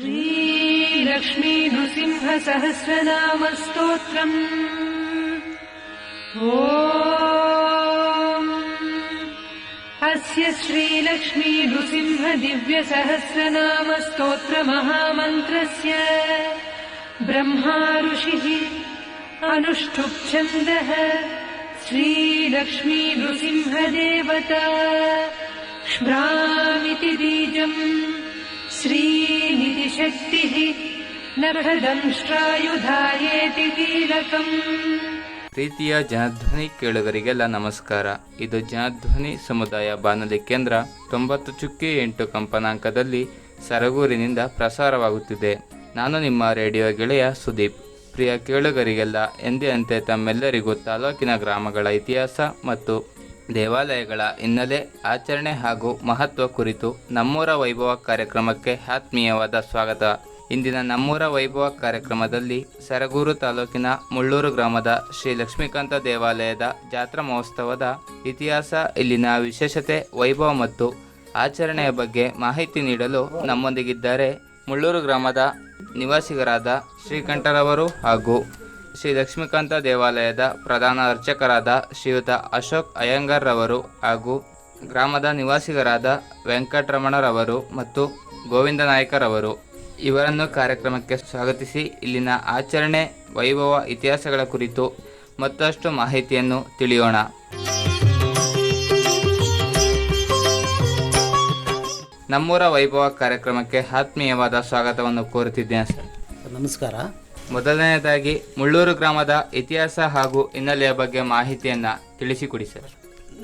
श्रीलक्ष्मीनृसिंहसहस्रनामस्तोत्रम् अस्य श्रीलक्ष्मीनृसिंहदिव्यसहस्रनामस्तोत्रमहामन्त्रस्य ब्रह्मा ऋषिः अनुष्ठुप् अनुष्ठुप्छन्दः श्रीलक्ष्मीनृसिंहदेवता श्भ्रामिति बीजम् श्रीनिधिशक्तिः नरदंष्ट्रायुधायेति कीलकम् ಪ್ರೀತಿಯ ಜನಧ್ವನಿ ಕೇಳುಗರಿಗೆಲ್ಲ ನಮಸ್ಕಾರ ಇದು ಜನಧ್ವನಿ ಸಮುದಾಯ ಬಾನುಲಿ ಕೇಂದ್ರ ತೊಂಬತ್ತು ಚುಕ್ಕಿ ಎಂಟು ಕಂಪನಾಂಕದಲ್ಲಿ ಸರಗೂರಿನಿಂದ ಪ್ರಸಾರವಾಗುತ್ತಿದೆ ನಾನು ನಿಮ್ಮ ರೇಡಿಯೋ ಗೆಳೆಯ ಸುದೀಪ್ ಪ್ರಿಯ ಕೇಳುಗರಿಗೆಲ್ಲ ಎಂದಿನಂತೆ ತಮ್ಮೆಲ್ಲರಿಗೂ ತಾಲೂಕಿನ ಗ್ರಾಮಗಳ ಇತಿಹಾಸ ಮತ್ತು ದೇವಾಲಯಗಳ ಹಿನ್ನೆಲೆ ಆಚರಣೆ ಹಾಗೂ ಮಹತ್ವ ಕುರಿತು ನಮ್ಮೂರ ವೈಭವ ಕಾರ್ಯಕ್ರಮಕ್ಕೆ ಆತ್ಮೀಯವಾದ ಸ್ವಾಗತ. ಇಂದಿನ ನಮ್ಮೂರ ವೈಭವ ಕಾರ್ಯಕ್ರಮದಲ್ಲಿ ಸರಗೂರು ತಾಲೂಕಿನ ಮುಳ್ಳೂರು ಗ್ರಾಮದ ಶ್ರೀ ಲಕ್ಷ್ಮೀಕಾಂತ ದೇವಾಲಯದ ಜಾತ್ರಾ ಮಹೋತ್ಸವದ ಇತಿಹಾಸ, ಇಲ್ಲಿನ ವಿಶೇಷತೆ, ವೈಭವ ಮತ್ತು ಆಚರಣೆಯ ಬಗ್ಗೆ ಮಾಹಿತಿ ನೀಡಲು ನಮ್ಮೊಂದಿಗಿದ್ದಾರೆ ಮುಳ್ಳೂರು ಗ್ರಾಮದ ನಿವಾಸಿಗರಾದ ಶ್ರೀಕಂಠರವರು ಹಾಗೂ ಶ್ರೀ ಲಕ್ಷ್ಮೀಕಾಂತ ದೇವಾಲಯದ ಪ್ರಧಾನ ಅರ್ಚಕರಾದ ಶ್ರೀಯುತ ಅಶೋಕ್ ಅಯ್ಯಂಗಾರ್ರವರು ಹಾಗೂ ಗ್ರಾಮದ ನಿವಾಸಿಗರಾದ ವೆಂಕಟರಮಣರವರು ಮತ್ತು ಗೋವಿಂದ ನಾಯಕರವರು ಇವರನ್ನು ಕಾರ್ಯಕ್ರಮಕ್ಕೆ ಸ್ವಾಗತಿಸಿ ಇಲ್ಲಿನ ಆಚರಣೆ, ವೈಭವ, ಇತಿಹಾಸಗಳ ಕುರಿತು ಮತ್ತಷ್ಟು ಮಾಹಿತಿಯನ್ನು ತಿಳಿಯೋಣ. ನಮ್ಮೂರ ವೈಭವ ಕಾರ್ಯಕ್ರಮಕ್ಕೆ ಆತ್ಮೀಯವಾದ ಸ್ವಾಗತವನ್ನು ಕೋರುತ್ತಿದ್ದೇನೆ ಸರ್. ನಮಸ್ಕಾರ. ಮೊದಲನೆಯದಾಗಿ ಮುಳ್ಳೂರು ಗ್ರಾಮದ ಇತಿಹಾಸ ಹಾಗೂ ಹಿನ್ನೆಲೆಯ ಬಗ್ಗೆ ಮಾಹಿತಿಯನ್ನು ತಿಳಿಸಿಕೊಡಿ, ಸರ್.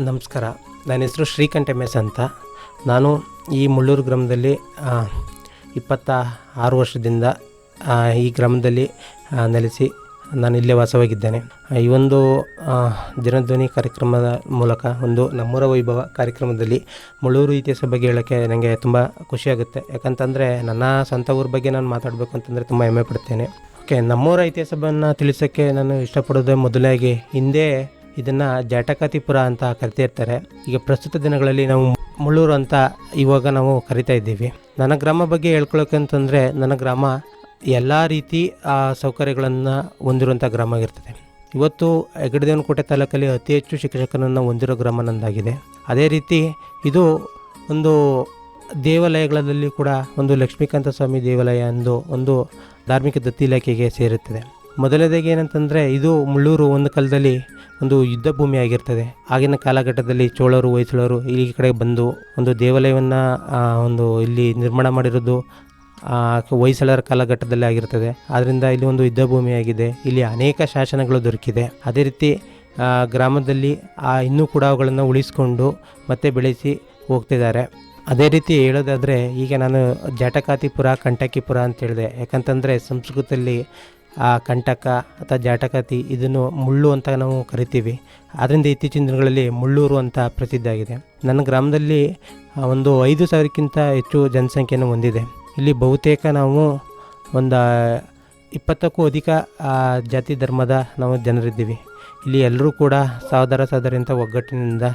ನಮಸ್ಕಾರ. ನನ್ನ ಹೆಸರು ಶ್ರೀಕಂಠ ಮೆಸ್ ಅಂತ. ನಾನು ಈ ಮುಳ್ಳೂರು ಗ್ರಾಮದಲ್ಲಿ ಇಪ್ಪತ್ತ ಆರು ವರ್ಷದಿಂದ ಈ ಗ್ರಾಮದಲ್ಲಿ ನೆಲೆಸಿ ನಾನು ಇಲ್ಲೇ ವಾಸವಾಗಿದ್ದೇನೆ. ಈ ಒಂದು ದಿನಧ್ವನಿ ಕಾರ್ಯಕ್ರಮದ ಮೂಲಕ, ಒಂದು ನಮ್ಮೂರ ವೈಭವ ಕಾರ್ಯಕ್ರಮದಲ್ಲಿ ಮುಳ್ಳೂರು ಇತಿಹಾಸ ಬಗ್ಗೆ ಹೇಳೋಕ್ಕೆ ನನಗೆ ತುಂಬ ಖುಷಿಯಾಗುತ್ತೆ. ಯಾಕಂತಂದರೆ ನನ್ನ ಸ್ವಂತ ಊರ ಬಗ್ಗೆ ನಾನು ಮಾತಾಡಬೇಕು ಅಂತಂದರೆ ತುಂಬ ಹೆಮ್ಮೆ ಪಡ್ತೇನೆ. ಓಕೆ, ನಮ್ಮೂರ ಇತಿಹಾಸವನ್ನು ತಿಳಿಸೋಕ್ಕೆ ನಾನು ಇಷ್ಟಪಡೋದೇ ಮೊದಲಾಗಿ ಹಿಂದೆ ಇದನ್ನು ಜಾಟಕಾತಿಪುರ ಅಂತ ಕರಿತಿರ್ತಾರೆ ಈಗ ಪ್ರಸ್ತುತ ದಿನಗಳಲ್ಲಿ ನಾವು ಮುಳ್ಳೂರು ಅಂತ ಇವಾಗ ನಾವು ಕರಿತಾ ಇದ್ದೀವಿ. ನನ್ನ ಗ್ರಾಮ ಬಗ್ಗೆ ಹೇಳ್ಕೊಳಕ್ಕೆ ಅಂತಂದರೆ ನನ್ನ ಗ್ರಾಮ ಎಲ್ಲ ರೀತಿ ಸೌಕರ್ಯಗಳನ್ನು ಹೊಂದಿರುವಂಥ ಗ್ರಾಮ ಆಗಿರ್ತದೆ. ಇವತ್ತು ಹೆಗಡದೇವನಕೋಟೆ ತಾಲೂಕಲ್ಲಿ ಅತಿ ಹೆಚ್ಚು ಶಿಕ್ಷಕರನ್ನು ಹೊಂದಿರೋ ಗ್ರಾಮ ನಂದಾಗಿದೆ. ಅದೇ ರೀತಿ ಇದು ಒಂದು ದೇವಾಲಯಗಳಲ್ಲಿ ಕೂಡ ಒಂದು ಲಕ್ಷ್ಮೀಕಾಂತ ಸ್ವಾಮಿ ದೇವಾಲಯ ಎಂದು ಒಂದು ಧಾರ್ಮಿಕ ದತ್ತಿ ಇಲಾಖೆಗೆ ಸೇರುತ್ತದೆ. ಮೊದಲನೇದಾಗಿ ಏನಂತಂದರೆ ಇದು ಮುಳ್ಳೂರು ಒಂದು ಕಾಲದಲ್ಲಿ ಒಂದು ಯುದ್ಧ ಭೂಮಿ ಆಗಿರ್ತದೆ. ಆಗಿನ ಕಾಲಘಟ್ಟದಲ್ಲಿ ಚೋಳರು, ಹೊಯ್ಸಳರು ಈ ಕಡೆ ಬಂದು ಒಂದು ದೇವಾಲಯವನ್ನು ಒಂದು ಇಲ್ಲಿ ನಿರ್ಮಾಣ ಮಾಡಿರೋದು ಹೊಯ್ಸಳರ ಕಾಲಘಟ್ಟದಲ್ಲಿ ಆಗಿರ್ತದೆ. ಆದ್ದರಿಂದ ಇಲ್ಲಿ ಒಂದು ಯುದ್ಧ ಭೂಮಿಯಾಗಿದೆ ಇಲ್ಲಿ ಅನೇಕ ಶಾಸನಗಳು ದೊರಕಿದೆ. ಅದೇ ರೀತಿ ಗ್ರಾಮದಲ್ಲಿ, ಆ, ಇನ್ನೂ ಕೂಡ ಅವುಗಳನ್ನು ಉಳಿಸ್ಕೊಂಡು ಮತ್ತೆ ಬೆಳೆಸಿ ಹೋಗ್ತಿದ್ದಾರೆ. ಅದೇ ರೀತಿ ಹೇಳೋದಾದರೆ, ಈಗ ನಾನು ಜಾಟಕಾತಿಪುರ, ಕಂಟಕಿಪುರ ಅಂತ ಹೇಳಿದೆ. ಯಾಕಂತಂದರೆ ಸಂಸ್ಕೃತದಲ್ಲಿ ಆ ಕಂಟಕ ಅಥವಾ ಜಾಟಕಾತಿ ಇದನ್ನು ಮುಳ್ಳು ಅಂತ ನಾವು ಕರಿತೀವಿ. ಆದ್ದರಿಂದ ಇತ್ತೀಚಿನ ದಿನಗಳಲ್ಲಿ ಮುಳ್ಳೂರು ಅಂತ ಪ್ರಸಿದ್ಧ ಆಗಿದೆ. ನನ್ನ ಗ್ರಾಮದಲ್ಲಿ ಒಂದು ಐದು ಸಾವಿರಕ್ಕಿಂತ ಹೆಚ್ಚು ಜನಸಂಖ್ಯೆಯನ್ನು ಹೊಂದಿದೆ. ಇಲ್ಲಿ ಬಹುತೇಕ ನಾವು ಒಂದು ಇಪ್ಪತ್ತಕ್ಕೂ ಅಧಿಕ ಜಾತಿ ಧರ್ಮದ ನಾವು ಜನರಿದ್ದೀವಿ. ಇಲ್ಲಿ ಎಲ್ಲರೂ ಕೂಡ ಸಹೋದರ ಸಹೋದರಿಯಂಥ ಒಗ್ಗಟ್ಟಿನಿಂದ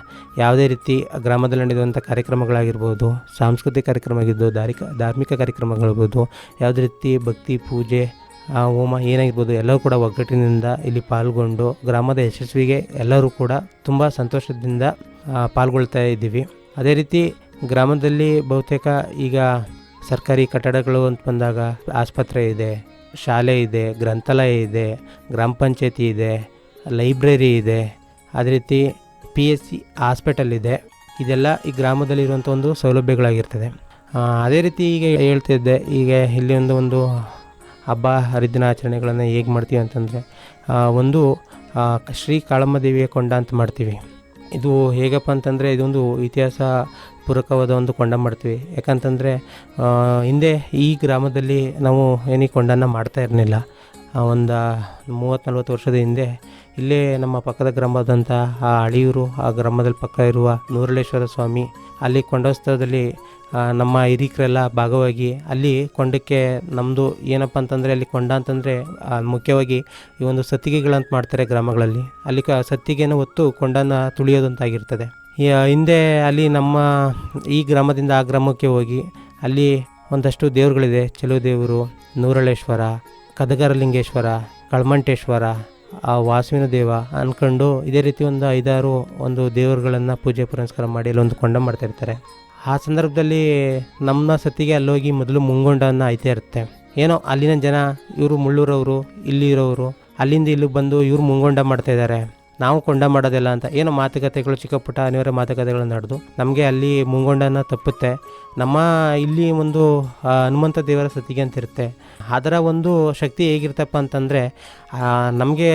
ಯಾವುದೇ ರೀತಿ ಗ್ರಾಮದಲ್ಲಿ ನಡೆಯುವಂಥ ಕಾರ್ಯಕ್ರಮಗಳಾಗಿರ್ಬೋದು, ಸಾಂಸ್ಕೃತಿಕ ಕಾರ್ಯಕ್ರಮ ಆಗಿರ್ಬೋದು ಧಾರಿಕ, ಧಾರ್ಮಿಕ ಕಾರ್ಯಕ್ರಮಗಳಿರ್ಬೋದು ಯಾವುದೇ ರೀತಿ ಭಕ್ತಿ, ಪೂಜೆ ಹೋಮ ಏನಾಗಿರ್ಬೋದು ಎಲ್ಲರೂ ಕೂಡ ಒಗ್ಗಟ್ಟಿನಿಂದ ಇಲ್ಲಿ ಪಾಲ್ಗೊಂಡು ಗ್ರಾಮದ ಯಶಸ್ವಿಗೆ ಎಲ್ಲರೂ ಕೂಡ ತುಂಬ ಸಂತೋಷದಿಂದ ಪಾಲ್ಗೊಳ್ತಾ ಇದ್ದೀವಿ. ಅದೇ ರೀತಿ ಗ್ರಾಮದಲ್ಲಿ ಬಹುತೇಕ ಈಗ ಸರ್ಕಾರಿ ಕಟ್ಟಡಗಳು ಅಂತ ಬಂದಾಗ ಆಸ್ಪತ್ರೆ ಇದೆ, ಶಾಲೆ ಇದೆ, ಗ್ರಂಥಾಲಯ ಇದೆ, ಗ್ರಾಮ ಪಂಚಾಯತಿ ಇದೆ ಲೈಬ್ರರಿ ಇದೆ. ಅದೇ ರೀತಿ ಪಿ ಎಸ್ ಸಿ ಹಾಸ್ಪಿಟಲ್ ಇದೆ. ಇದೆಲ್ಲ ಈ ಗ್ರಾಮದಲ್ಲಿರುವಂಥ ಒಂದು ಸೌಲಭ್ಯಗಳಾಗಿರ್ತದೆ. ಅದೇ ರೀತಿ ಈಗ ಹೇಳ್ತಿದ್ದೆ ಈಗ ಇಲ್ಲಿ ಒಂದು ಒಂದು ಹಬ್ಬ, ಹರಿದಿನ ಆಚರಣೆಗಳನ್ನು ಹೇಗೆ ಮಾಡ್ತೀವಿ ಅಂತಂದರೆ ಒಂದು ಶ್ರೀ ಕಾಳಮ್ಮ ದೇವಿಯ ಕೊಂಡ ಅಂತ ಮಾಡ್ತೀವಿ. ಇದು ಹೇಗಪ್ಪ ಅಂತಂದರೆ, ಇದೊಂದು ಇತಿಹಾಸ ಪೂರಕವಾದ ಒಂದು ಕೊಂಡ ಮಾಡ್ತೀವಿ. ಯಾಕಂತಂದರೆ ಹಿಂದೆ ಈ ಗ್ರಾಮದಲ್ಲಿ ನಾವು ಏನೇ ಕೊಂಡನ್ನು ಮಾಡ್ತಾ ಇರಲಿಲ್ಲ. ಒಂದು ಮೂವತ್ತು ನಲ್ವತ್ತು ವರ್ಷದ ಹಿಂದೆ ಇಲ್ಲೇ ನಮ್ಮ ಪಕ್ಕದ ಗ್ರಾಮದಂಥ ಆ ಅಳಿಯೂರು ಆ ಗ್ರಾಮದಲ್ಲಿ ಪಕ್ಕ ಇರುವ ನೂರಳೇಶ್ವರ ಸ್ವಾಮಿ. ಅಲ್ಲಿ ಕೊಂಡೋತ್ಸವದಲ್ಲಿ ನಮ್ಮ ಹಿರೀಕರೆಲ್ಲ ಭಾಗವಾಗಿ ಅಲ್ಲಿ ಕೊಂಡಕ್ಕೆ ನಮ್ಮದು ಏನಪ್ಪ ಅಂತಂದರೆ, ಅಲ್ಲಿ ಕೊಂಡ ಅಂತಂದರೆ ಮುಖ್ಯವಾಗಿ ಈ ಒಂದು ಸತ್ತಿಗೆಗಳಂತ ಮಾಡ್ತಾರೆ ಗ್ರಾಮಗಳಲ್ಲಿ. ಅಲ್ಲಿ ಕ, ಸತ್ತಿಗೆನ ಹೊತ್ತು ಕೊಂಡನ ತುಳಿಯೋದಂತಾಗಿರ್ತದೆ. ಹಿಂದೆ ಅಲ್ಲಿ ನಮ್ಮ ಈ ಗ್ರಾಮದಿಂದ ಆ ಗ್ರಾಮಕ್ಕೆ ಹೋಗಿ ಅಲ್ಲಿ ಒಂದಷ್ಟು ದೇವರುಗಳಿದೆ ಚೆಲುವ ದೇವರು, ನೂರಳೇಶ್ವರ, ಕದಗರಲಿಂಗೇಶ್ವರ, ಕಳ್ಮಂಟೇಶ್ವರ ಆ ವಾಸುವಿನ ದೇವ ಅಂದ್ಕೊಂಡು ಇದೇ ರೀತಿ ಒಂದು ಐದಾರು ಒಂದು ದೇವರುಗಳನ್ನು ಪೂಜೆ ಪುರಸ್ಕಾರ ಮಾಡಿ ಅಲ್ಲೊಂದು ಕೊಂಡ ಮಾಡ್ತಾ ಇರ್ತಾರೆ. ಆ ಸಂದರ್ಭದಲ್ಲಿ ನಮ್ಮ ಸತಿಗೆ ಅಲ್ಲೋಗಿ ಮೊದಲು ಮುಂಗೊಂಡನ್ನು ಆಯ್ತಾ ಇರುತ್ತೆ. ಏನೋ ಅಲ್ಲಿನ ಜನ ಇವರು ಮುಳ್ಳೂರವರು ಇಲ್ಲಿರೋರು ಅಲ್ಲಿಂದ ಇಲ್ಲಿಗೆ ಬಂದು ಇವರು ಮುಂಗೊಂಡ ಮಾಡ್ತಾ ಇದ್ದಾರೆ. ನಾವು ಕೊಂಡ ಮಾಡೋದಿಲ್ಲ ಅಂತ. ಏನೋ ಮಾತುಕತೆಗಳು ಚಿಕ್ಕ ಪುಟ್ಟ ಅನಿವಾರ್ಯ ಮಾತುಕತೆಗಳು ನಡೆದು ನಮಗೆ ಅಲ್ಲಿ ಮುಂಗೊಂಡನ ತಪ್ಪುತ್ತೆ. ನಮ್ಮ ಇಲ್ಲಿ ಒಂದು ಹನುಮಂತ ದೇವರ ಸತಿಗೆ ಅಂತ ಇರುತ್ತೆ. ಅದರ ಒಂದು ಶಕ್ತಿ ಹೇಗಿರ್ತಪ್ಪ ಅಂತಂದರೆ ನಮಗೆ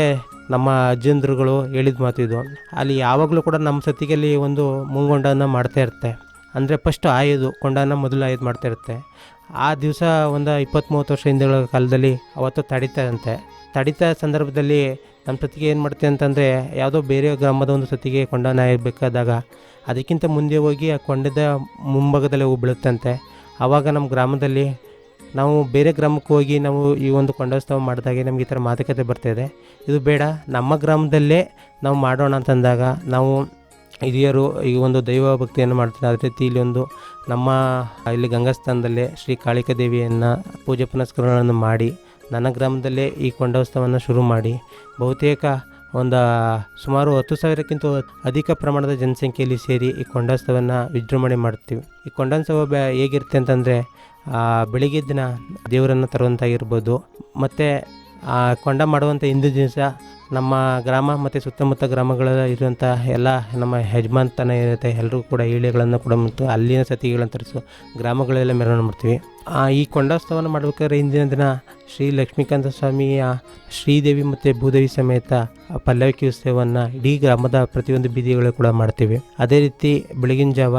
ನಮ್ಮ ಅಜ್ಜಂದ್ರುಗಳು ಹೇಳಿದ ಮಾತು ಇದು. ಅಲ್ಲಿ ಯಾವಾಗಲೂ ಕೂಡ ನಮ್ಮ ಸತಿಗೆಲ್ಲಿ ಒಂದು ಮುಂಗೊಂಡನ ಮಾಡ್ತಾ ಇರುತ್ತೆ. ಅಂದರೆ ಫಸ್ಟ್ ಆಯೋದು, ಕೊಂಡನ ಮೊದಲು ಆಯೋದು ಮಾಡ್ತಾ ಇರುತ್ತೆ. ಆ ದಿವಸ ಒಂದು ಇಪ್ಪತ್ತ್ ಮೂವತ್ತು ವರ್ಷ ಹಿಂದೆಗಳ ಕಾಲದಲ್ಲಿ ಅವತ್ತು ತಡೀತಾರಂತೆ ತಡಿತ ಸಂದರ್ಭದಲ್ಲಿ ನಮ್ಮ ಸತಿಗೆ ಏನು ಮಾಡ್ತೀವಿ ಅಂತಂದರೆ, ಯಾವುದೋ ಬೇರೆ ಗ್ರಾಮದ ಒಂದು ಸತಿಗೆ ಕೊಂಡನ ಇರಬೇಕಾದಾಗ, ಅದಕ್ಕಿಂತ ಮುಂದೆ ಹೋಗಿ ಆ ಕೊಂಡದ ಮುಂಭಾಗದಲ್ಲಿ ಹೋಗಿ ಬೀಳುತ್ತಂತೆ. ಆವಾಗ ನಮ್ಮ ಗ್ರಾಮದಲ್ಲಿ ನಾವು ಬೇರೆ ಗ್ರಾಮಕ್ಕೆ ಹೋಗಿ ನಾವು ಈ ಒಂದು ಕೊಂಡೋತ್ಸವ ಮಾಡಿದಾಗೆ ನಮಗೆ ಈ ಥರ ಮಾತುಕತೆ ಬರ್ತಾಯಿದೆ ಇದು. ಬೇಡ, ನಮ್ಮ ಗ್ರಾಮದಲ್ಲೇ ನಾವು ಮಾಡೋಣ ಅಂತಂದಾಗ ನಾವು ಹಿರಿಯರು ಈ ಒಂದು ದೈವ ಭಕ್ತಿಯನ್ನು ಮಾಡ್ತಾರೆ. ಅದೇ ರೀತಿ ಇಲ್ಲಿ ಒಂದು ನಮ್ಮ ಇಲ್ಲಿ ಗಂಗಾಸ್ಥಾನದಲ್ಲೇ ಶ್ರೀ ಕಾಳಿಕಾ ದೇವಿಯನ್ನು ಪೂಜೆ ಪುನಸ್ಕಾರಗಳನ್ನು ಮಾಡಿ ನನ್ನ ಗ್ರಾಮದಲ್ಲೇ ಈ ಕೊಂಡೋತ್ಸವವನ್ನು ಶುರು ಮಾಡಿ ಬಹುತೇಕ ಒಂದು ಸುಮಾರು ಹತ್ತು ಸಾವಿರಕ್ಕಿಂತ ಅಧಿಕ ಪ್ರಮಾಣದ ಜನಸಂಖ್ಯೆಯಲ್ಲಿ ಸೇರಿ ಈ ಕೊಂಡೋತ್ಸವವನ್ನು ವಿಜೃಂಭಣೆ ಮಾಡ್ತೀವಿ ಈ ಕೊಂಡೋತ್ಸವ ಹೇಗಿರುತ್ತೆ ಅಂತಂದರೆ ಬೆಳಿಗ್ಗೆ ದಿನ ದೇವರನ್ನು ತರುವಂತಾಗಿರ್ಬೋದು ಮತ್ತು ಆ ಕೊಂಡ ಮಾಡುವಂಥ ಹಿಂದಿನ ದಿವಸ ನಮ್ಮ ಗ್ರಾಮ ಮತ್ತು ಸುತ್ತಮುತ್ತ ಗ್ರಾಮಗಳ ಇರುವಂಥ ಎಲ್ಲ ನಮ್ಮ ಯಜಮಾನ್ತನ ಇರುತ್ತೆ ಎಲ್ಲರೂ ಕೂಡ ಈಳೆಗಳನ್ನು ಕೂಡ ಮತ್ತು ಅಲ್ಲಿನ ಸತಿಗಳನ್ನು ತರಿಸು ಗ್ರಾಮಗಳೆಲ್ಲ ಮೆರವಣಿಗೆ ಮಾಡ್ತೀವಿ. ಈ ಕೊಂಡೋತ್ಸವನ ಮಾಡ್ಬೇಕಾದ್ರೆ ಹಿಂದಿನ ದಿನ ಶ್ರೀ ಲಕ್ಷ್ಮೀಕಾಂತ ಸ್ವಾಮಿಯ ಶ್ರೀದೇವಿ ಮತ್ತು ಭೂದೇವಿ ಸಮೇತ ಪಲ್ಲಕ್ಕಿ ಉತ್ಸವವನ್ನು ಇಡೀ ಗ್ರಾಮದ ಪ್ರತಿಯೊಂದು ಬೀದಿಗಳು ಕೂಡ ಮಾಡ್ತೀವಿ. ಅದೇ ರೀತಿ ಬೆಳಗಿನ ಜಾವ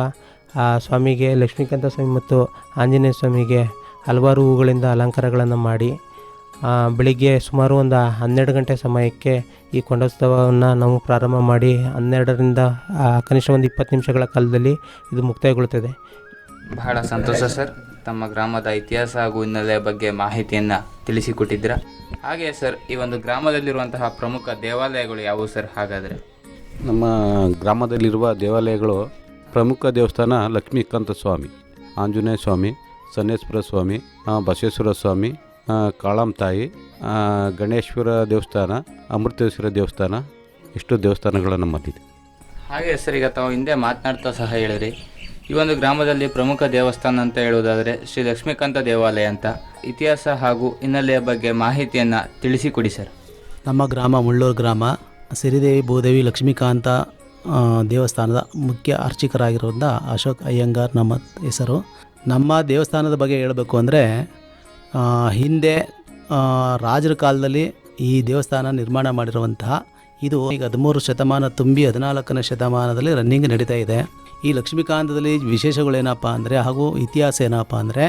ಸ್ವಾಮಿಗೆ, ಲಕ್ಷ್ಮೀಕಾಂತ ಸ್ವಾಮಿ ಮತ್ತು ಆಂಜನೇಯ ಸ್ವಾಮಿಗೆ ಹಲವಾರು ಹೂಗಳಿಂದ ಅಲಂಕಾರಗಳನ್ನು ಮಾಡಿ ಬೆಳಿಗ್ಗೆ ಸುಮಾರು ಒಂದು ಹನ್ನೆರಡು ಗಂಟೆ ಸಮಯಕ್ಕೆ ಈ ಕೊಂಡೋತ್ಸವವನ್ನು ನಾವು ಪ್ರಾರಂಭ ಮಾಡಿ, ಹನ್ನೆರಡರಿಂದ ಕನಿಷ್ಠ ಒಂದು ಇಪ್ಪತ್ತು ನಿಮಿಷಗಳ ಕಾಲದಲ್ಲಿ ಇದು ಮುಕ್ತಾಯಗೊಳ್ಳುತ್ತದೆ ಬಹಳ ಸಂತೋಷ ಸರ್. ತಮ್ಮ ಗ್ರಾಮದ ಇತಿಹಾಸ ಹಾಗೂ ಹಿನ್ನೆಲೆಯ ಬಗ್ಗೆ ಮಾಹಿತಿಯನ್ನು ತಿಳಿಸಿಕೊಟ್ಟಿದ್ದೀರಾ? ಹಾಗೆ ಸರ್ ಈ ಒಂದು ಗ್ರಾಮದಲ್ಲಿರುವಂತಹ ಪ್ರಮುಖ ದೇವಾಲಯಗಳು ಯಾವುವು ಸರ್ ಹಾಗಾದರೆ? ನಮ್ಮ ಗ್ರಾಮದಲ್ಲಿರುವ ದೇವಾಲಯಗಳು ಪ್ರಮುಖ ದೇವಸ್ಥಾನ ಲಕ್ಷ್ಮೀಕಾಂತ ಸ್ವಾಮಿ ಆಂಜನೇಯ ಸ್ವಾಮಿ ಸನ್ನೇಶ್ವರ ಸ್ವಾಮಿ ಬಸವೇಶ್ವರ ಸ್ವಾಮಿ ಆ, ಕಾಳಮ್ಮ ತಾಯಿ ಆ, ಗಣೇಶ್ವರ ದೇವಸ್ಥಾನ ಅಮೃತೇಶ್ವರ ದೇವಸ್ಥಾನ ಇಷ್ಟು ದೇವಸ್ಥಾನಗಳು ನಮ್ಮಲ್ಲಿದೆ ಹಾಗೆ ಸರ್ ಈಗ ತಾವು ಹಿಂದೆ ಮಾತನಾಡ್ತಾ ಸಹ ಹೇಳಿದ್ರಿ. ಈ ಒಂದು ಗ್ರಾಮದಲ್ಲಿ ಪ್ರಮುಖ ದೇವಸ್ಥಾನ ಅಂತ ಹೇಳುವುದಾದರೆ ಶ್ರೀ ಲಕ್ಷ್ಮೀಕಾಂತ ದೇವಾಲಯ ಅಂತ. ಇತಿಹಾಸ ಹಾಗೂ ಹಿನ್ನೆಲೆಯ ಬಗ್ಗೆ ಮಾಹಿತಿಯನ್ನು ತಿಳಿಸಿಕೊಡಿ ಸರ್. ನಮ್ಮ ಗ್ರಾಮ ಮುಳ್ಳೂರು ಗ್ರಾಮ, ಸಿರಿದೇವಿ, ಭೂದೇವಿ, ಲಕ್ಷ್ಮೀಕಾಂತ ದೇವಸ್ಥಾನದ ಮುಖ್ಯ ಅರ್ಚಕರಾಗಿರೋದ್ರಿಂದ ಅಶೋಕ್ ಅಯ್ಯಂಗಾರ್ ನಮ್ಮ ಹೆಸರು. ನಮ್ಮ ದೇವಸ್ಥಾನದ ಬಗ್ಗೆ ಹೇಳಬೇಕು ಅಂದರೆ ಹಿಂದೆ ರಾಜರ ಕಾಲದಲ್ಲಿ ಈ ದೇವಸ್ಥಾನ ನಿರ್ಮಾಣ ಮಾಡಿರುವಂತಹ ಇದು ಈಗ ಹದಿಮೂರು ಶತಮಾನ ತುಂಬಿ ಹದಿನಾಲ್ಕನೇ ಶತಮಾನದಲ್ಲಿ ರನ್ನಿಂಗ್ ನಡೀತಾ ಇದೆ. ಈ ಲಕ್ಷ್ಮೀಕಾಂತದಲ್ಲಿ ವಿಶೇಷಗಳೇನಪ್ಪ ಅಂದರೆ, ಹಾಗೂ ಇತಿಹಾಸ ಏನಪ್ಪ ಅಂದರೆ